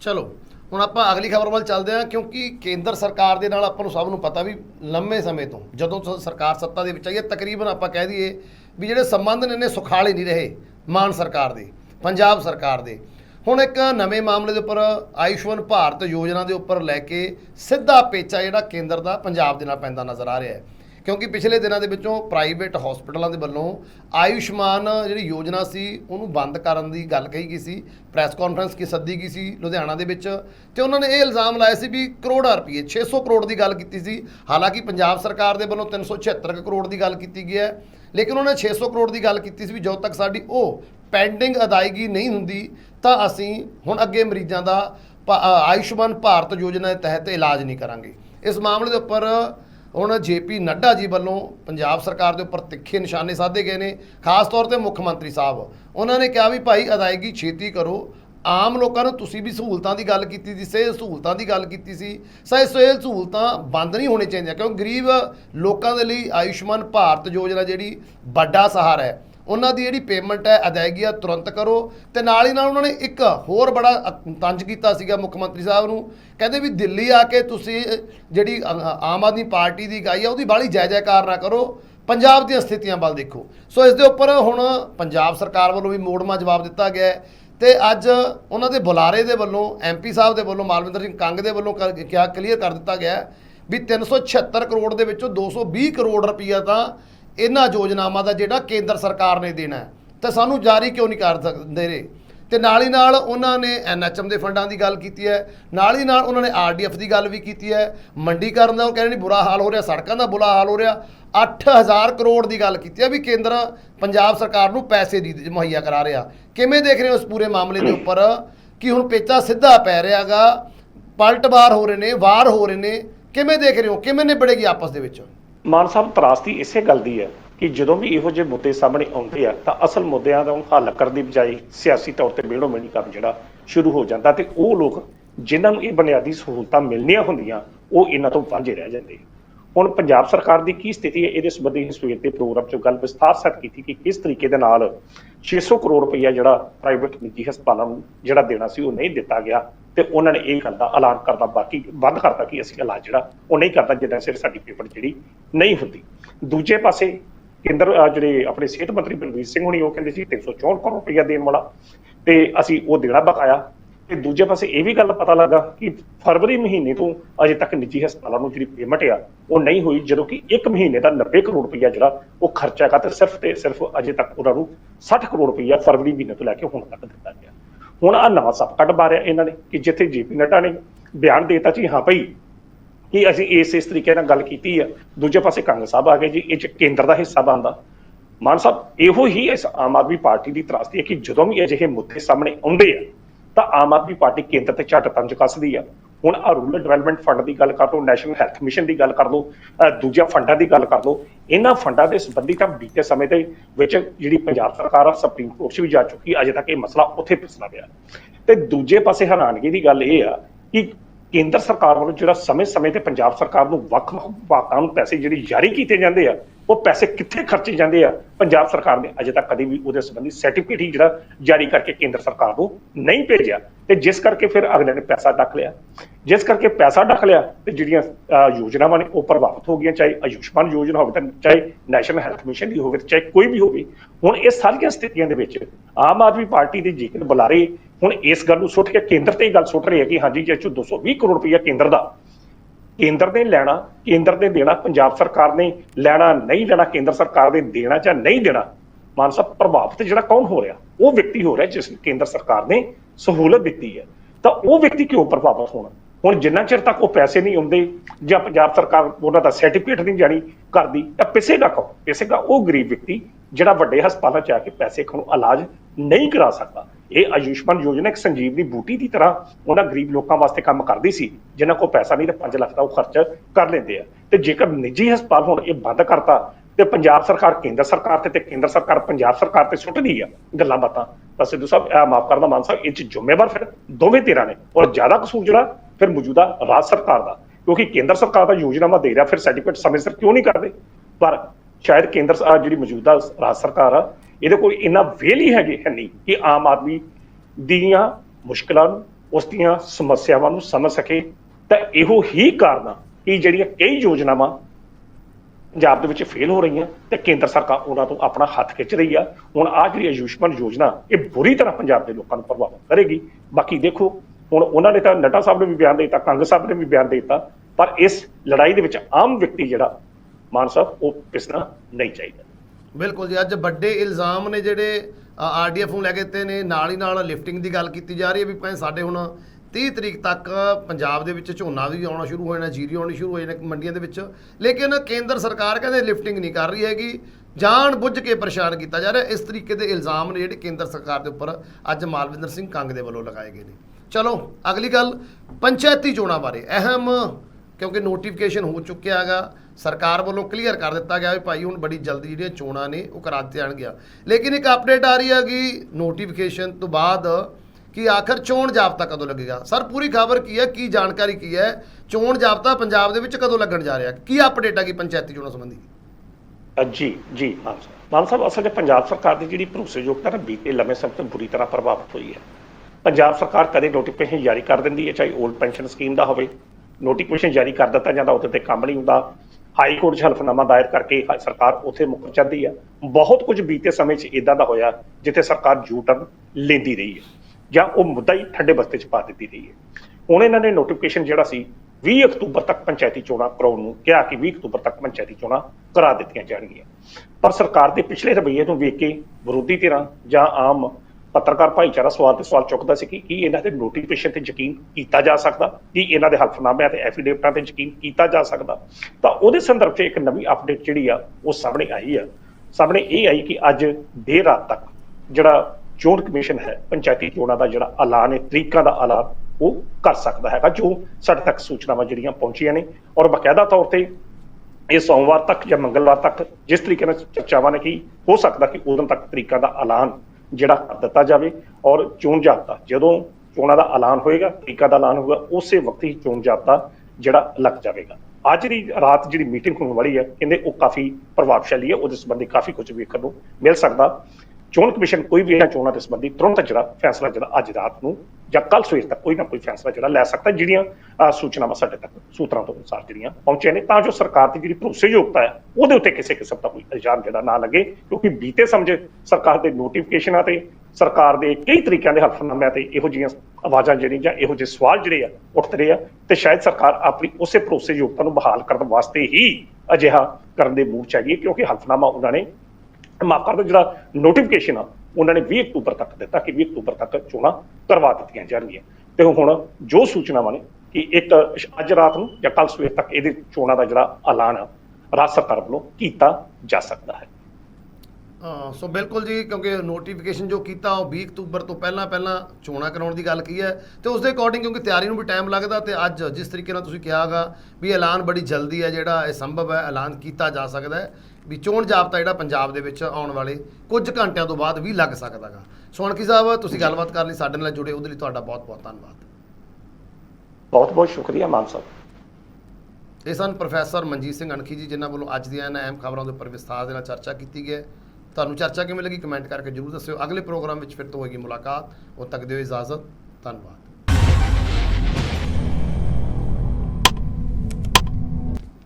ਚਲੋ, ਹੁਣ ਆਪਾਂ ਅਗਲੀ ਖਬਰ ਵੱਲ ਚੱਲਦੇ ਹਾਂ, ਕਿਉਂਕਿ ਕੇਂਦਰ ਸਰਕਾਰ ਦੇ ਨਾਲ ਆਪਾਂ ਨੂੰ ਸਭ ਨੂੰ ਪਤਾ ਵੀ ਲੰਮੇ ਸਮੇਂ ਤੋਂ, ਜਦੋਂ ਸਰਕਾਰ ਸੱਤਾ ਦੇ ਵਿੱਚ ਆਈ ਹੈ, ਤਕਰੀਬਨ ਆਪਾਂ ਕਹਿ ਦਈਏ ਵੀ ਜਿਹੜੇ ਸੰਬੰਧ ਨੇ ਨੇ ਸੁਖਾਲੇ ਨਹੀਂ ਰਹੇ ਮਾਨ ਸਰਕਾਰ ਦੇ, ਪੰਜਾਬ ਸਰਕਾਰ ਦੇ। ਹੁਣ ਇੱਕ ਨਵੇਂ ਮਾਮਲੇ ਦੇ ਉੱਪਰ ਆਯੁਸ਼ਮਾਨ ਭਾਰਤ ਯੋਜਨਾ ਦੇ ਉੱਪਰ ਲੈ ਕੇ ਸਿੱਧਾ ਪੇਚਾ ਜਿਹੜਾ ਕੇਂਦਰ ਦਾ ਪੰਜਾਬ ਦੇ ਨਾਲ ਪੈਂਦਾ ਨਜ਼ਰ ਆ ਰਿਹਾ ਹੈ। ਕਿਉਂਕਿ ਪਿਛਲੇ ਦਿਨਾਂ ਦੇ ਵਿੱਚੋਂ ਪ੍ਰਾਈਵੇਟ ਹਸਪੀਟਲਾਂ ਦੇ ਵੱਲੋਂ ਆਯੁਸ਼ਮਾਨ ਜਿਹੜੀ ਯੋਜਨਾ ਸੀ, ਉਹਨੂੰ ਬੰਦ ਕਰਨ ਦੀ ਗੱਲ ਕਹੀ ਗਈ ਸੀ, ਪ੍ਰੈਸ ਕਾਨਫਰੰਸ ਕੀ ਸੱਦੀ ਗਈ ਸੀ ਲੁਧਿਆਣਾ ਦੇ ਵਿੱਚ, ਤੇ ਉਹਨਾਂ ਨੇ ਇਹ ਇਲਜ਼ਾਮ ਲਾਇਆ ਸੀ ਵੀ ਕਰੋੜਾਂ ਰੁਪਏ 600 ਕਰੋੜ ਦੀ ਗੱਲ ਕੀਤੀ ਸੀ। ਹਾਲਾਂਕਿ ਪੰਜਾਬ ਸਰਕਾਰ ਦੇ ਵੱਲੋਂ 376 ਕੁ ਕਰੋੜ ਦੀ ਗੱਲ ਕੀਤੀ ਗਈ ਹੈ, ਲੇਕਿਨ ਉਹਨਾਂ ਨੇ 600 ਕਰੋੜ ਦੀ ਗੱਲ ਕੀਤੀ ਸੀ ਵੀ ਜਦੋਂ ਤੱਕ ਸਾਡੀ ਉਹ ਪੈਂਡਿੰਗ ਅਦਾਇਗੀ ਨਹੀਂ ਹੁੰਦੀ ਤਾਂ ਅਸੀਂ ਹੁਣ ਅੱਗੇ ਮਰੀਜ਼ਾਂ ਦਾ ਪ- ਆਯੁਸ਼ਮਾਨ ਭਾਰਤ ਯੋਜਨਾ ਦੇ ਤਹਿਤ ਇਲਾਜ ਨਹੀਂ ਕਰਾਂਗੇ। ਇਸ ਮਾਮਲੇ ਦੇ ਉੱਪਰ ਹੁਣ ਜੇਪੀ ਨੱਡਾ ਜੀ ਵੱਲੋਂ ਪੰਜਾਬ ਸਰਕਾਰ ਦੇ ਉੱਪਰ ਤਿੱਖੇ ਨਿਸ਼ਾਨੇ ਸਾਧੇ ਗਏ ਨੇ। ਖਾਸ ਤੌਰ ਤੇ ਮੁੱਖ ਮੰਤਰੀ ਸਾਹਿਬ, ਉਹਨਾਂ ਨੇ ਕਿਹਾ ਵੀ ਭਾਈ ਅਦਾਇਗੀ ਛੇਤੀ ਕਰੋ। ਆਮ ਲੋਕਾਂ ਨੂੰ ਤੁਸੀਂ ਵੀ ਸਹੂਲਤਾਂ ਦੀ ਗੱਲ ਕੀਤੀ ਸੀ, ਸਿਹਤ ਸਹੂਲਤਾਂ ਦੀ ਗੱਲ ਕੀਤੀ ਸੀ। ਸਹੀ ਸਿਹਤ ਸਹੂਲਤਾਂ ਬੰਦ ਨਹੀਂ ਹੋਣੀ ਚਾਹੀਦੀਆਂ ਕਿਉਂਕਿ ਗਰੀਬ ਲੋਕਾਂ ਦੇ ਲਈ ਆਯੁਸ਼ਮਾਨ ਭਾਰਤ ਯੋਜਨਾ ਜਿਹੜੀ ਵੱਡਾ ਸਹਾਰਾ ਹੈ। ਉਹਨਾਂ ਦੀ ਜਿਹੜੀ ਪੇਮੈਂਟ ਹੈ, ਅਦਾਇਗੀ ਆ, ਤੁਰੰਤ ਕਰੋ। ਤੇ ਨਾਲ ਹੀ ਨਾਲ ਉਹਨਾਂ ਨੇ ਇੱਕ ਹੋਰ ਬੜਾ ਤੰਜ ਕੀਤਾ ਸੀਗਾ ਮੁੱਖ ਮੰਤਰੀ ਸਾਹਿਬ ਨੂੰ। ਕਹਿੰਦੇ ਵੀ ਦਿੱਲੀ ਆ ਕੇ ਤੁਸੀਂ ਜਿਹੜੀ ਆਮ ਆਦਮੀ ਪਾਰਟੀ ਦੀ ਇਕਾਈ ਆ, ਉਹਦੀ ਬਾਹਲੀ ਜੈ ਜੈਕਾਰ ਨਾ ਕਰੋ। ਪੰਜਾਬ ਦੀਆਂ ਸਥਿਤੀਆਂ ਵੱਲ ਦੇਖੋ। ਸੋ ਇਸ ਦੇ ਉੱਪਰ ਹੁਣ ਪੰਜਾਬ ਸਰਕਾਰ ਵੱਲੋਂ ਵੀ ਮੋੜਮਾ ਜਵਾਬ ਦਿੱਤਾ ਗਿਆ ਹੈ। ਤੇ ਅੱਜ ਉਹਨਾਂ ਦੇ ਬੁਲਾਰੇ ਦੇ ਵੱਲੋਂ ਐਮਪੀ ਸਾਹਿਬ ਦੇ ਵੱਲੋਂ, ਮਾਲਵਿੰਦਰ ਸਿੰਘ ਕੰਗ ਦੇ ਵੱਲੋਂ ਕਰ- ਕਿਹਾ ਕਲੀਅਰ ਕਰ ਦਿੱਤਾ ਗਿਆ ਹੈ ਵੀ 376 ਕਰੋੜ ਦੇ ਵਿੱਚੋਂ 220 ਕਰੋੜ ਰੁਪਈਆ ਤਾਂ ਇਹਨਾਂ ਯੋਜਨਾਵਾਂ ਦਾ ਜਿਹੜਾ ਕੇਂਦਰ ਸਰਕਾਰ ਨੇ ਦੇਣਾ ਤਾਂ ਸਾਨੂੰ ਜਾਰੀ ਕਿਉਂ ਨਹੀਂ ਕਰ ਸਕਦੇ ਰਹੇ? ਤੇ ਨਾਲ ਹੀ ਨਾਲ ਉਹਨਾਂ ਨੇ ਐਨਐਚਐਮ ਦੇ ਫੰਡਾਂ ਦੀ ਗੱਲ ਕੀਤੀ ਹੈ। ਨਾਲ ਹੀ ਨਾਲ ਉਹਨਾਂ ਨੇ ਆਰਡੀਐਫ ਦੀ ਗੱਲ ਵੀ ਕੀਤੀ ਹੈ। ਮੰਡੀਕਰਨ ਦਾ ਉਹ ਕਹਿੰਦੇ ਨਹੀਂ ਬੁਰਾ ਹਾਲ ਹੋ ਰਿਹਾ, ਸੜਕਾਂ ਦਾ ਬੁਰਾ ਹਾਲ ਹੋ ਰਿਹਾ। 8000 ਕਰੋੜ ਦੀ ਗੱਲ ਕੀਤੀ ਹੈ ਵੀ ਕੇਂਦਰ ਪੰਜਾਬ ਸਰਕਾਰ ਨੂੰ ਪੈਸੇ ਦੀ ਮੁਹੱਈਆ ਕਰਾ ਰਿਹਾ। ਕਿਵੇਂ ਦੇਖ ਰਹੇ ਹੋ ਇਸ ਪੂਰੇ ਮਾਮਲੇ ਦੇ ਉੱਪਰ? ਕਿ ਹੁਣ ਪੇਚਾ ਸਿੱਧਾ ਪੈ ਰਿਹਾਗਾ ਪਲਟਵਾਰ ਹੋ ਰਹੇ ਨੇ, ਵਾਰ ਹੋ ਰਹੇ ਨੇ। ਕਿਵੇਂ ਦੇਖ ਰਹੇ ਹੋ? ਕਿਵੇਂ ਨਿਬੜੇਗੀ ਆਪਸ ਦੇ ਵਿੱਚ? ਮਾਨ ਸਾਹਿਬ ਤਰਾਸਦੀ ਇਸੇ ਗੱਲ ਦੀ ਹੈ ਕਿ ਜਦੋਂ ਵੀ ਇਹੋ ਜਿਹੇ ਮੁੱਦੇ ਸਾਹਮਣੇ ਆਉਂਦੇ ਆ, ਤਾਂ ਅਸਲ ਮੁੱਦਿਆਂ ਦਾ ਹੱਲ ਕਰਨ ਦੀ ਬਜਾਏ ਸਿਆਸੀ ਤੌਰ ਤੇ ਮੇੜੋ ਮੇੜੀ ਕੰਮ ਜਿਹੜਾ ਸ਼ੁਰੂ ਹੋ ਜਾਂਦਾ ਤੇ ਉਹ ਲੋਕ ਜਿਨ੍ਹਾਂ ਨੂੰ ਇਹ ਬੁਨਿਆਦੀ ਸਹੂਲਤਾਂ ਮਿਲਣੀਆਂ ਹੁੰਦੀਆਂ, ਉਹ ਇਹਨਾਂ ਤੋਂ ਵਾਂਝੇ ਰਹਿ ਜਾਂਦੇ ਹੁਣ ਪੰਜਾਬ ਸਰਕਾਰ ਦੀ ਕੀ ਸਥਿਤੀ ਹੈ? ਇਹਦੇ ਸੰਬੰਧੀ ਸਵੇਰ ਦੇ ਪ੍ਰੋਗਰਾਮ 'ਚ ਗੱਲ ਵਿਸਥਾਰ ਸਹਿਤ ਕੀਤੀ ਕਿ ਕਿਸ ਤਰੀਕੇ ਦੇ ਨਾਲ 600 ਕਰੋੜ ਰੁਪਈਆ ਜਿਹੜਾ ਪ੍ਰਾਈਵੇਟ ਨਿੱਜੀ ਹਸਪਤਾਲਾਂ ਨੂੰ ਜਿਹੜਾ ਦੇਣਾ ਸੀ ਉਹ ਨਹੀਂ ਦਿੱਤਾ ਗਿਆ ਤੇ ਉਹਨਾਂ ਨੇ ਇਹ ਗੱਲ ਦਾ ਐਲਾਨ ਕਰਦਾ ਬਾਕੀ ਬੰਦ ਕਰਤਾ ਕਿ ਅਸੀਂ ਇਲਾਜ ਜਿਹੜਾ ਉਹ ਨਹੀਂ ਕਰਦਾ ਜਿੱਦਾਂ ਸਿਰ ਸਾਡੀ ਪੇਮੈਂਟ ਜਿਹੜੀ ਨਹੀਂ ਹੁੰਦੀ। ਦੂਜੇ ਪਾਸੇ ਕੇਂਦਰ ਜਿਹੜੇ ਆਪਣੇ ਸਿਹਤ ਮੰਤਰੀ ਬਲਵੀਰ ਸਿੰਘ ਹੁਣੀ ਉਹ ਕਹਿੰਦੇ ਸੀ 364 ਕਰੋੜ ਰੁਪਈਆ ਦੇਣ ਵਾਲਾ ਤੇ ਅਸੀਂ ਉਹ ਦੇਣਾ ਬਕਾਇਆ ਤੇ ਦੂਜੇ ਪਾਸੇ ਇਹ ਵੀ ਗੱਲ ਪਤਾ ਲੱਗਾ ਕਿ ਫਰਵਰੀ ਮਹੀਨੇ ਤੋਂ ਅਜੇ ਤੱਕ ਨਿੱਜੀ ਹਸਪਤਾਲਾਂ ਨੂੰ ਜਿਹੜੀ ਪੇਮੈਂਟ ਆ, ਉਹ ਨਹੀਂ ਹੋਈ, ਜਦੋਂ ਕਿ ਇੱਕ ਮਹੀਨੇ ਦਾ 90 ਕਰੋੜ ਰੁਪਈਆ ਜਿਹੜਾ ਉਹ ਖਰਚਾ ਹੈਗਾ ਤੇ ਸਿਰਫ ਤੇ ਸਿਰਫ ਅਜੇ ਤੱਕ ਉਹਨਾਂ ਨੂੰ 60 ਕਰੋੜ ਰੁਪਈਆ ਫਰਵਰੀ ਮਹੀਨੇ ਤੋਂ ਲੈ ਕੇ ਹੁਣ ਤੱਕ ਦਿੱਤਾ ਗਿਆ। ਹੁਣ ਆ ਨਵਾਂ ਸੱਪ ਕੱਢ ਮਾਰਿਆ ਇਹਨਾਂ ਨੇ ਕਿ ਜਿੱਥੇ ਜੀਪੀ ਨੱਟਾ ਨੇ ਬਿਆਨ ਦੇਤਾ ਜੀ, ਹਾਂ ਭਾਈ, ਕਿ ਅਸੀਂ ਇਸ ਇਸ ਤਰੀਕੇ ਨਾਲ ਗੱਲ ਕੀਤੀ ਆ। ਦੂਜੇ ਪਾਸੇ ਕਾਂਗਰਸ ਸਾਹਿਬ ਆ ਗਏ ਜੀ, ਇਹ ਚ ਕੇਂਦਰ ਦਾ ਹਿੱਸਾ ਬਣਦਾ। ਮਾਨ ਸਾਹਿਬ, ਇਹੋ ਹੀ ਇਸ ਆਮ ਆਦਮੀ ਪਾਰਟੀ ਦੀ ਤਰਾਸਦੀ ਹੈ ਕਿ ਜਦੋਂ ਵੀ ਅਜਿਹੇ ਮੁੱਦੇ ਸਾਹਮਣੇ ਆਉਂਦੇ ਆ ਤਾਂ ਆਮ ਆਦਮੀ ਪਾਰਟੀ ਕੇਂਦਰ ਤੇ ਝੱਟ ਤੰਜ ਕੱਸਦੀ ਆ। ਹੁਣ ਆ ਰੂਰਲ ਡਿਵੈਲਪਮੈਂਟ ਫੰਡ ਦੀ ਗੱਲ ਕਰ ਲਓ ਨੈਸ਼ਨਲ ਹੈਲਥ ਮਿਸ਼ਨ ਦੀ ਗੱਲ ਕਰ ਲਓ ਦੂਜਿਆਂ ਫੰਡਾਂ ਦੀ ਗੱਲ ਕਰ ਲਓ, ਇਹਨਾਂ ਫੰਡਾਂ ਦੇ ਸੰਬੰਧੀ ਤਾਂ ਬੀਤੇ ਸਮੇਂ ਦੇ ਵਿੱਚ ਜਿਹੜੀ ਪੰਜਾਬ ਸਰਕਾਰ ਆ ਸੁਪਰੀਮ ਕੋਰਟ 'ਚ ਵੀ ਜਾ ਚੁੱਕੀ ਅਜੇ ਤੱਕ ਇਹ ਮਸਲਾ ਉੱਥੇ ਫਿਸਲਾ ਪਿਆ। ਤੇ ਦੂਜੇ ਪਾਸੇ ਹੈਰਾਨਗੀ ਦੀ ਗੱਲ ਇਹ ਆ ਕਿ ਕੇਂਦਰ ਸਰਕਾਰ ਵੱਲੋਂ ਜਿਹੜਾ ਸਮੇਂ-ਸਮੇਂ ਤੇ ਪੰਜਾਬ ਸਰਕਾਰ ਨੂੰ ਵੱਖ-ਵੱਖ ਵਿਭਾਗਾਂ ਨੂੰ ਪੈਸੇ ਜਿਹੜੇ ਜਾਰੀ ਕੀਤੇ ਜਾਂਦੇ ਆ ਉਹ ਪੈਸੇ ਕਿੱਥੇ ਖਰਚੇ ਜਾਂਦੇ ਆ? ਪੰਜਾਬ ਸਰਕਾਰ ਨੇ ਅਜੇ ਤੱਕ ਕਦੇ ਵੀ ਉਹਦੇ ਸੰਬੰਧੀ ਸਰਟੀਫਿਕੇਟ ਹੀ ਜਿਹੜਾ ਜਾਰੀ ਕਰਕੇ ਕੇਂਦਰ ਸਰਕਾਰ ਨੂੰ ਨਹੀਂ ਭੇਜਿਆ। ਤੇ ਜਿਸ ਕਰਕੇ ਫਿਰ ਅਗਲੇ ਨੇ ਪੈਸਾ ਡੱਕ ਲਿਆ। ਜਿਸ ਕਰਕੇ ਪੈਸਾ ਡੱਕ ਲਿਆ ਤੇ ਜਿਹੜੀਆਂ ਯੋਜਨਾਵਾਂ ਨੇ ਉਹ ਪ੍ਰਭਾਵਿਤ ਹੋ ਗਈਆਂ, ਚਾਹੇ ਆਯੁਸ਼ਮਾਨ ਯੋਜਨਾ ਹੋਵੇ ਤਾਂ ਚਾਹੇ ਨੈਸ਼ਨਲ ਹੈਲਥ ਮਿਸ਼ਨ ਦੀ ਹੋਵੇ ਚਾਹੇ ਕੋਈ ਵੀ ਹੋਵੇ। ਹੁਣ ਇਹ ਸਾਰੀਆਂ ਸਥਿਤੀਆਂ ਦੇ ਵਿੱਚ ਆਮ ਆਦਮੀ ਪਾਰਟੀ ਦੇ ਜੇਕਰ ਬੁਲਾਰੇ, ਹੁਣ ਇਸ ਗੱਲ ਨੂੰ ਸੁੱਟ ਕੇ ਕੇਂਦਰ ਤੇ ਹੀ ਗੱਲ ਸੁੱਟ ਰਹੀ ਹੈ ਕਿ ਹਾਂਜੀ ਜੇ 'ਚੋਂ 220 ਕਰੋੜ ਰੁਪਈਆ ਕੇਂਦਰ ਦਾ ਕੇਂਦਰ ਨੇ ਲੈਣਾ, ਕੇਂਦਰ ਨੇ ਦੇਣਾ, ਪੰਜਾਬ ਸਰਕਾਰ ਨੇ ਲੈਣਾ, ਨਹੀਂ ਲੈਣਾ, ਕੇਂਦਰ ਸਰਕਾਰ ਨੇ ਦੇਣਾ ਜਾਂ ਨਹੀਂ ਦੇਣਾ, ਮਾਨ ਸਾਹਿਬ, ਪ੍ਰਭਾਵਿਤ ਜਿਹੜਾ ਕੌਣ ਹੋ ਰਿਹਾ? ਉਹ ਵਿਅਕਤੀ ਹੋ ਰਿਹਾ ਜਿਸ ਨੂੰ ਕੇਂਦਰ ਸਰਕਾਰ ਨੇ ਸਹੂਲਤ ਦਿੱਤੀ ਹੈ। ਤਾਂ ਉਹ ਵਿਅਕਤੀ ਕਿਉਂ ਪ੍ਰਭਾਵਿਤ ਹੋਣਾ? ਹੁਣ ਜਿੰਨਾ ਚਿਰ ਤੱਕ ਉਹ ਪੈਸੇ ਨਹੀਂ ਆਉਂਦੇ ਜਾਂ ਪੰਜਾਬ ਸਰਕਾਰ ਉਹਨਾਂ ਦਾ ਸਰਟੀਫਿਕੇਟ ਨਹੀਂ ਜਾਰੀ ਕਰਦੀ, ਤਾਂ ਪਿਸੇਗਾ ਕੌਣ ਪਿਸੇਗਾ ਉਹ ਗਰੀਬ ਵਿਅਕਤੀ ਜਿਹੜਾ ਵੱਡੇ ਹਸਪਤਾਲਾਂ 'ਚ ਆ ਕੇ ਪੈਸੇ ਖਣੋ ਇਲਾਜ ਨਹੀਂ ਕਰਾ ਸਕਦਾ। ਇਹ ਆਯੁਸ਼ਮਾਨ ਯੋਜਨਾ ਇੱਕ ਸੰਜੀਵ ਦੀ ਬੂਟੀ ਦੀ ਤਰ੍ਹਾਂ ਉਹਨਾਂ ਗਰੀਬ ਲੋਕਾਂ ਵਾਸਤੇ ਕੰਮ ਕਰਦੀ ਸੀ, ਜਿਨ੍ਹਾਂ ਕੋਲ ਪੈਸਾ ਨਹੀਂ ਤੇ 5 ਲੱਖ ਦਾ ਉਹ ਖਰਚ ਕਰ ਲੈਂਦੇ ਆ। ਤੇ ਜੇਕਰ ਨਿੱਜੀ ਹਸਪਤਾਲ ਹੁਣ ਇਹ ਬੰਦ ਕਰਤਾ ਤੇ ਪੰਜਾਬ ਸਰਕਾਰ, ਕੇਂਦਰ ਸਰਕਾਰ ਤੇ ਤੇ ਕੇਂਦਰ ਸਰਕਾਰ, ਪੰਜਾਬ ਸਰਕਾਰ ਤੇ ਸੁੱਟਦੀ ਆ ਗੱਲਾਂ ਬਾਤਾਂ, ਤਾਂ ਸਿੱਧੂ ਸਾਹਿਬ ਮਾਫ ਕਰਦਾ ਮਾਨ ਸਾਹਿਬ, ਇਹ ਚ ਜ਼ਿੰਮੇਵਾਰ ਫਿਰ ਦੋਵੇਂ ਧਿਰਾਂ ਨੇ। ਔਰ ਜ਼ਿਆਦਾ ਕਸੂਰ ਜਿਹੜਾ ਫਿਰ ਮੌਜੂਦਾ ਰਾਜ ਸਰਕਾਰ ਦਾ, ਕਿਉਂਕਿ ਕੇਂਦਰ ਸਰਕਾਰ ਦਾ ਯੋਜਨਾਵਾਂ ਦੇ ਰਿਹਾ, ਫਿਰ ਸਰਟੀਫਿਕੇਟ ਸਮੇਂ ਸਿਰ ਕਿਉਂ ਨਹੀਂ ਕਰਦੇ? ਪਰ ਸ਼ਾਇਦ ਕੇਂਦਰ ਜਿਹੜੀ ਮੌਜੂਦਾ ਰਾਜ ਸਰਕਾਰ ਆ ਇਹਦੇ ਕੋਈ ਇੰਨਾ ਵੇਲ ਹੀ ਹੈਗੇ ਹੈ ਨਹੀਂ ਕਿ ਆਮ ਆਦਮੀ ਦੀਆਂ ਮੁਸ਼ਕਲਾਂ ਨੂੰ, ਉਸ ਦੀਆਂ ਸਮੱਸਿਆਵਾਂ ਨੂੰ ਸਮਝ ਸਕੇ। ਤਾਂ ਇਹੋ ਹੀ ਕਾਰਨ ਕਿ ਜਿਹੜੀਆਂ ਕਈ ਯੋਜਨਾਵਾਂ ਪੰਜਾਬ ਦੇ ਵਿੱਚ ਫੇਲ ਹੋ ਰਹੀਆਂ ਤੇ ਕੇਂਦਰ ਸਰਕਾਰ ਉਹਨਾਂ ਤੋਂ ਆਪਣਾ ਹੱਥ ਖਿੱਚ ਰਹੀ ਆ। ਹੁਣ ਆ ਜਿਹੜੀ ਆਯੁਸ਼ਮਾਨ ਯੋਜਨਾ, ਇਹ ਬੁਰੀ ਤਰ੍ਹਾਂ ਪੰਜਾਬ ਦੇ ਲੋਕਾਂ ਨੂੰ ਪ੍ਰਭਾਵਿਤ ਕਰੇਗੀ। ਬਾਕੀ ਦੇਖੋ, ਹੁਣ ਉਹਨਾਂ ਨੇ ਤਾਂ ਨੱਡਾ ਸਾਹਿਬ ਨੇ ਵੀ ਬਿਆਨ ਦੇ ਦਿੱਤਾ ਕਾਂਗਰਸ ਸਾਹਿਬ ਨੇ ਵੀ ਬਿਆਨ ਦੇ ਦਿੱਤਾ, ਪਰ ਇਸ ਲੜਾਈ ਦੇ ਵਿੱਚ ਆਮ ਵਿਅਕਤੀ ਜਿਹੜਾ, ਮਾਨ ਸਾਹਿਬ, ਉਹ ਪਿਸਣਾ ਨਹੀਂ ਚਾਹੀਦਾ। ਬਿਲਕੁਲ ਜੀ, ਅੱਜ ਵੱਡੇ ਇਲਜ਼ਾਮ ਨੇ ਜਿਹੜੇ ਆਰਡੀਐਫ ਨੂੰ ਲੈ ਕੇ ਤੇ ਨੇ। ਨਾਲ ਹੀ ਨਾਲ ਲਿਫਟਿੰਗ ਦੀ ਗੱਲ ਕੀਤੀ ਜਾ ਰਹੀ ਹੈ ਵੀ ਭਾਵੇਂ ਸਾਡੇ ਹੁਣ 30 ਤਰੀਕ ਤੱਕ ਪੰਜਾਬ ਦੇ ਵਿੱਚ ਝੋਨਾ ਵੀ ਆਉਣਾ ਸ਼ੁਰੂ ਹੋ ਜਾਣਾ, ਜੀਰੀ ਆਉਣੀ ਸ਼ੁਰੂ ਹੋ ਜਾਣਾ ਮੰਡੀਆਂ ਦੇ ਵਿੱਚ। ਲੇਕਿਨ ਕੇਂਦਰ ਸਰਕਾਰ ਕਹਿੰਦੇ ਲਿਫਟਿੰਗ ਨਹੀਂ ਕਰ ਰਹੀ ਹੈਗੀ, ਜਾਣ ਬੁੱਝ ਕੇ ਪਰੇਸ਼ਾਨ ਕੀਤਾ ਜਾ ਰਿਹਾ। ਇਸ ਤਰੀਕੇ ਦੇ ਇਲਜ਼ਾਮ ਨੇ ਜਿਹੜੇ ਕੇਂਦਰ ਸਰਕਾਰ ਦੇ ਉੱਪਰ ਅੱਜ ਮਾਲਵਿੰਦਰ ਸਿੰਘ ਕੰਗ ਦੇ ਵੱਲੋਂ ਲਗਾਏ ਗਏ ਨੇ। ਚਲੋ, ਅਗਲੀ ਗੱਲ, ਪੰਚਾਇਤੀ ਚੋਣਾਂ ਬਾਰੇ। ਅਹਿਮ ਕਿਉਂਕਿ ਨੋਟੀਫਿਕੇਸ਼ਨ ਹੋ ਚੁੱਕਿਆ ਹੈਗਾ, ਸਰਕਾਰ ਵੱਲੋਂ ਕਲੀਅਰ ਕਰ ਦਿੱਤਾ ਗਿਆ ਵੀ ਭਾਈ ਹੁਣ ਬੜੀ ਜਲਦੀ ਜਿਹੜੀਆਂ ਚੋਣਾਂ ਨੇ ਉਹ ਕਰਾ ਦਿੱਤੀਆਂ ਜਾਣਗੀਆਂ। ਲੇਕਿਨ ਇੱਕ ਅਪਡੇਟ ਆ ਰਹੀ ਹੈਗੀ ਨੋਟੀਫਿਕੇਸ਼ਨ ਤੋਂ ਬਾਅਦ ਕਿ ਆਖਰ ਚੋਣ ਜਾਬਤਾ ਕਦੋਂ ਲੱਗੇਗਾ? ਸਰ, ਪੂਰੀ ਖਬਰ ਕੀ ਹੈ? ਕੀ ਜਾਣਕਾਰੀ ਕੀ ਹੈ? ਚੋਣ ਜਾਬਤਾ ਪੰਜਾਬ ਦੇ ਵਿੱਚ ਕਦੋਂ ਲੱਗਣ ਜਾ ਰਿਹਾ? ਕੀ ਅਪਡੇਟ ਹੈਗੀ ਪੰਚਾਇਤੀ ਚੋਣਾਂ ਸੰਬੰਧੀ? ਜੀ ਜੀ, ਮਾਨ ਸਾਹਿਬ। ਮਾਨ ਸਾਹਿਬ, ਅਸਲ 'ਚ ਪੰਜਾਬ ਸਰਕਾਰ ਦੀ ਜਿਹੜੀ ਭਰੋਸੇਯੋਗਤਾ ਨਾ ਬੀਤੇ ਲੰਮੇ ਸਮੇਂ ਤੋਂ ਬੁਰੀ ਤਰ੍ਹਾਂ ਪ੍ਰਭਾਵਿਤ ਹੋਈ ਹੈ। ਪੰਜਾਬ ਸਰਕਾਰ ਕਦੇ ਨੋਟੀਫਿਕੇਸ਼ਨ ਜਾਰੀ ਕਰ ਦਿੰਦੀ ਹੈ, ਚਾਹੇ 올ਡ ਪੈਨਸ਼ਨ ਸਕੀਮ ਦਾ ਹੋਵੇ। ਨੋਟੀਫਿਕੇਸ਼ਨ ਜਾਰੀ ਕਰ ਦਿੱਤਾ ਜਾਂਦਾ, ਉਹਦੇ ਤੇ ਕੰਮ ਨਹੀਂ ਹੁੰਦਾ। ਹਾਈ ਕੋਰਟ 'ਚ ਹਲਫਨਾਮਾ ਦਾਇਰ ਕਰਕੇ ਸਰਕਾਰ ਉੱਥੇ ਮੁੱਕਰ ਜਾਂਦੀ ਹੈ ਬਹੁਤ ਕੁਝ ਬੀਤੇ ਸਮੇਂ 'ਚ ਇਦਾਂ ਦਾ ਹੋਇਆ, ਜਿੱਥੇ ਸਰਕਾਰ ਯੂ ਟਰਨ ਲੈਂਦੀ ਰਹੀ ਹੈ ਜਾਂ ਉਹ ਮੁੱਦਾ ਹੀ ਠੰਡੇ ਬਸਤੇ 'ਚ ਪਾ ਦਿੱਤੀ ਰਹੀ ਹੈ ਹੁਣ ਇਹਨਾਂ ਨੇ ਨੋਟੀਫਿਕੇਸ਼ਨ ਜਿਹੜਾ ਸੀ 20 ਅਕਤੂਬਰ ਤੱਕ ਪੰਚਾਇਤੀ ਚੋਣਾਂ ਕਰਾਉਣ ਨੂੰ ਕਿਹਾ ਕਿ 20 ਅਕਤੂਬਰ ਤੱਕ ਪੰਚਾਇਤੀ ਚੋਣਾਂ ਕਰਾ ਦਿੱਤੀਆਂ ਜਾਣਗੀਆਂ। ਪਰ ਸਰਕਾਰ ਦੇ ਪਿਛਲੇ ਰਵੱਈਏ ਨੂੰ ਵੇਖ ਕੇ ਵਿਰੋਧੀ ਧਿਰਾਂ ਜਾਂ ਆਮ ਪੱਤਰਕਾਰ ਭਾਈਚਾਰਾ ਸਵਾਲ ਤੇ ਸਵਾਲ ਚੁੱਕਦਾ ਸੀ ਕਿ ਕੀ ਇਹਨਾਂ ਦੇ ਨੋਟੀਫਿਕੇਸ਼ਨ ਤੇ ਯਕੀਨ ਕੀਤਾ ਜਾ ਸਕਦਾ? ਕੀ ਇਹਨਾਂ ਦੇ ਹਲਫਨਾਮਿਆਂ ਤੇ ਐਫੀਡੇਵਿਟਾਂ ਤੇ ਯਕੀਨ ਕੀਤਾ ਜਾ ਸਕਦਾ? ਤਾਂ ਉਹਦੇ ਸੰਦਰਭ 'ਚ ਇੱਕ ਨਵੀਂ ਅਪਡੇਟ ਜਿਹੜੀ ਆ, ਉਹ ਸਾਹਮਣੇ ਆਈ ਆ। ਸਾਹਮਣੇ ਇਹ ਆਈ ਕਿ ਅੱਜ ਦੇਰ ਰਾਤ ਤੱਕ ਜਿਹੜਾ ਚੋਣ ਕਮਿਸ਼ਨ ਹੈ, ਪੰਚਾਇਤੀ ਚੋਣਾਂ ਦਾ ਜਿਹੜਾ ਐਲਾਨ ਹੈ, ਤਰੀਕਾਂ ਦਾ ਐਲਾਨ, ਉਹ ਕਰ ਸਕਦਾ ਹੈਗਾ, ਜੋ ਸਾਡੇ ਤੱਕ ਸੂਚਨਾਵਾਂ ਜਿਹੜੀਆਂ ਪਹੁੰਚੀਆਂ ਨੇ। ਔਰ ਬਕਾਇਦਾ ਤੌਰ ਤੇ ਇਹ ਸੋਮਵਾਰ ਤੱਕ ਜਾਂ ਮੰਗਲਵਾਰ ਤੱਕ ਜਿਸ ਤਰੀਕੇ ਨਾਲ ਚਰਚਾਵਾਂ ਨੇ ਕੀ, ਹੋ ਸਕਦਾ ਕਿ ਉਦੋਂ ਤੱਕ ਤਰੀਕਾਂ ਦਾ ਐਲਾਨ ਜਿਹੜਾ ਕਰ ਦਿੱਤਾ ਜਾਵੇ ਔਰ ਚੋਣ ਜਾਬਤਾ, ਜਦੋਂ ਚੋਣਾਂ ਦਾ ਐਲਾਨ ਹੋਏਗਾ ਤਰੀਕਾ ਦਾ ਐਲਾਨ ਹੋਊਗਾ, ਉਸੇ ਵਕਤ ਹੀ ਚੋਣ ਜਾਬਤਾ ਜਿਹੜਾ ਲੱਗ ਜਾਵੇਗਾ। ਅੱਜ ਦੀ ਰਾਤ ਜਿਹੜੀ ਮੀਟਿੰਗ ਹੋਣ ਵਾਲੀ ਹੈ, ਕਹਿੰਦੇ ਉਹ ਕਾਫੀ ਪ੍ਰਭਾਵਸ਼ਾਲੀ ਹੈ, ਉਹਦੇ ਸੰਬੰਧੀ ਕਾਫੀ ਕੁਝ ਵੇਖਣ ਨੂੰ ਮਿਲ ਸਕਦਾ। ਚੋਣ ਕਮਿਸ਼ਨ ਕੋਈ ਵੀ ਇਹਨਾਂ ਚੋਣਾਂ ਦੇ ਸੰਬੰਧੀ ਤੁਰੰਤ ਜਿਹੜਾ ਫੈਸਲਾ ਜਿਹੜਾ ਅੱਜ ਰਾਤ ਨੂੰ ਜਾਂ ਕੱਲ ਸਵੇਰ ਤੱਕ ਕੋਈ ਨਾ ਕੋਈ ਫੈਸਲਾ ਜਿਹੜਾ ਲੈ ਸਕਦਾ, ਜਿਹੜੀਆਂ ਸੂਚਨਾਵਾਂ ਸਾਡੇ ਤੱਕ ਸੂਤਰਾਂ ਤੋਂ ਅਨੁਸਾਰ ਜਿਹੜੀਆਂ ਪਹੁੰਚੀਆਂ ਨੇ, ਤਾਂ ਜੋ ਸਰਕਾਰ ਦੀ ਜਿਹੜੀ ਭਰੋਸੇਯੋਗਤਾ ਹੈ, ਉਹਦੇ ਉੱਤੇ ਕਿਸੇ ਕਿਸਮ ਦਾ ਕੋਈ ਇਲਜ਼ਾਮ ਜਿਹੜਾ ਨਾ ਲੱਗੇ, ਕਿਉਂਕਿ ਬੀਤੇ ਸਮਝ ਸਰਕਾਰ ਦੇ ਨੋਟੀਫਿਕੇਸ਼ਨਾਂ ਤੇ, ਸਰਕਾਰ ਦੇ ਕਈ ਤਰੀਕਿਆਂ ਦੇ ਹਲਫਨਾਮਿਆਂ ਤੇ ਇਹੋ ਜਿਹੀਆਂ ਆਵਾਜ਼ਾਂ ਜਿਹੜੀਆਂ ਜਾਂ ਇਹੋ ਜਿਹੇ ਸਵਾਲ ਜਿਹੜੇ ਆ, ਉੱਠਦੇ ਆ, ਤੇ ਸ਼ਾਇਦ ਸਰਕਾਰ ਆਪਣੀ ਉਸੇ ਭਰੋਸੇਯੋਗਤਾ ਨੂੰ ਬਹਾਲ ਕਰਨ ਵਾਸਤੇ ਹੀ ਅਜਿਹਾ ਕਰਨ ਦੇ ਮੂਡ ਚ ਹੈਗੀ ਕਿਉਂਕਿ ਹਲਫਨਾਮਾ ਉਹਨਾਂ ਨੇ ਮਾਫ ਕਰ ਦਿਓ, ਜਿਹੜਾ ਨੋਟੀਫਿਕੇਸ਼ਨ ਆ ਉਹਨਾਂ ਨੇ 20 ਅਕਤੂਬਰ ਤੱਕ ਦਿੱਤਾ ਕਿ 20 ਅਕਤੂਬਰ ਤੱਕ ਚੋਣਾਂ ਕਰਵਾ ਦਿੱਤੀਆਂ ਜਾਣਗੀਆਂ। ਤੇ ਹੁਣ ਜੋ ਸੂਚਨਾਵਾਂ ਨੇ ਕਿ ਇੱਕ ਅੱਜ ਰਾਤ ਨੂੰ ਜਾਂ ਕੱਲ ਸਵੇਰ ਤੱਕ ਇਹਦੇ ਚੋਣਾਂ ਦਾ ਜਿਹੜਾ ਐਲਾਨ ਰਾਜ ਸਰਕਾਰ ਵੱਲੋਂ ਕੀਤਾ ਜਾ ਸਕਦਾ ਹੈ। ਸੋ ਬਿਲਕੁਲ ਜੀ, ਕਿਉਂਕਿ ਨੋਟੀਫਿਕੇਸ਼ਨ ਜੋ ਕੀਤਾ ਉਹ 20 ਅਕਤੂਬਰ ਤੋਂ ਪਹਿਲਾਂ ਪਹਿਲਾਂ ਚੋਣਾਂ ਕਰਾਉਣ ਦੀ ਗੱਲ ਕੀ ਹੈ। ਤੇ ਉਸ ਦੇ ਅਕੋਰਡਿੰਗ ਕਿਉਂਕਿ ਤਿਆਰੀ ਨੂੰ ਵੀ ਟਾਈਮ ਲੱਗਦਾ ਤੇ ਅੱਜ ਜਿਸ ਤਰੀਕੇ ਨਾਲ ਤੁਸੀਂ ਕਿਹਾਗਾ ਵੀ ਐਲਾਨ ਬੜੀ ਜਲਦੀ ਹੈ ਜਿਹੜਾ ਇਹ ਸੰਭਵ ਹੈ, ਐਲਾਨ ਕੀਤਾ ਜਾ ਸਕਦਾ ਹੈ। ਵੀ ਚੋਣ ਜਾਬਤਾ ਜਿਹੜਾ ਪੰਜਾਬ ਦੇ ਵਿੱਚ ਆਉਣ ਵਾਲੇ ਕੁਝ ਘੰਟਿਆਂ ਤੋਂ ਬਾਅਦ ਵੀ ਲੱਗ ਸਕਦਾਗਾ। ਸੋਣਕੀ ਸਾਹਿਬ ਤੁਸੀਂ ਗੱਲਬਾਤ ਕਰਨ ਲਈ ਸਾਡੇ ਨਾਲ ਜੁੜੇ ਉਹਦੇ ਲਈ ਤੁਹਾਡਾ ਬਹੁਤ ਬਹੁਤ ਧੰਨਵਾਦ। ਬਹੁਤ ਬਹੁਤ ਸ਼ੁਕਰੀਆ ਮਾਨ ਸਾਹਿਬ। ਇਹ ਸਨ ਪ੍ਰੋਫੈਸਰ ਮਨਜੀਤ ਸਿੰਘ ਅਣਖੀ ਜੀ ਜਿਨ੍ਹਾਂ ਵੱਲੋਂ ਅੱਜ ਦੀਆਂ ਇਹਨਾਂ ਅਹਿਮ ਖਬਰਾਂ ਦੇ ਉੱਪਰ ਵਿਸਥਾਰ ਦੇ ਨਾਲ ਚਰਚਾ ਕੀਤੀ ਗਈ ਹੈ। ਤੁਹਾਨੂੰ ਚਰਚਾ ਕਿਵੇਂ ਲੱਗੀ ਕਮੈਂਟ ਕਰਕੇ ਜਰੂਰ ਦੱਸਿਓ। ਅਗਲੇ ਪ੍ਰੋਗਰਾਮ ਵਿੱਚ ਫਿਰ ਤੋਂ ਹੋਏਗੀ ਮੁਲਾਕਾਤ। ਉਦੋਂ ਤੱਕ ਦਿਓ ਇਜਾਜ਼ਤ। ਧੰਨਵਾਦ।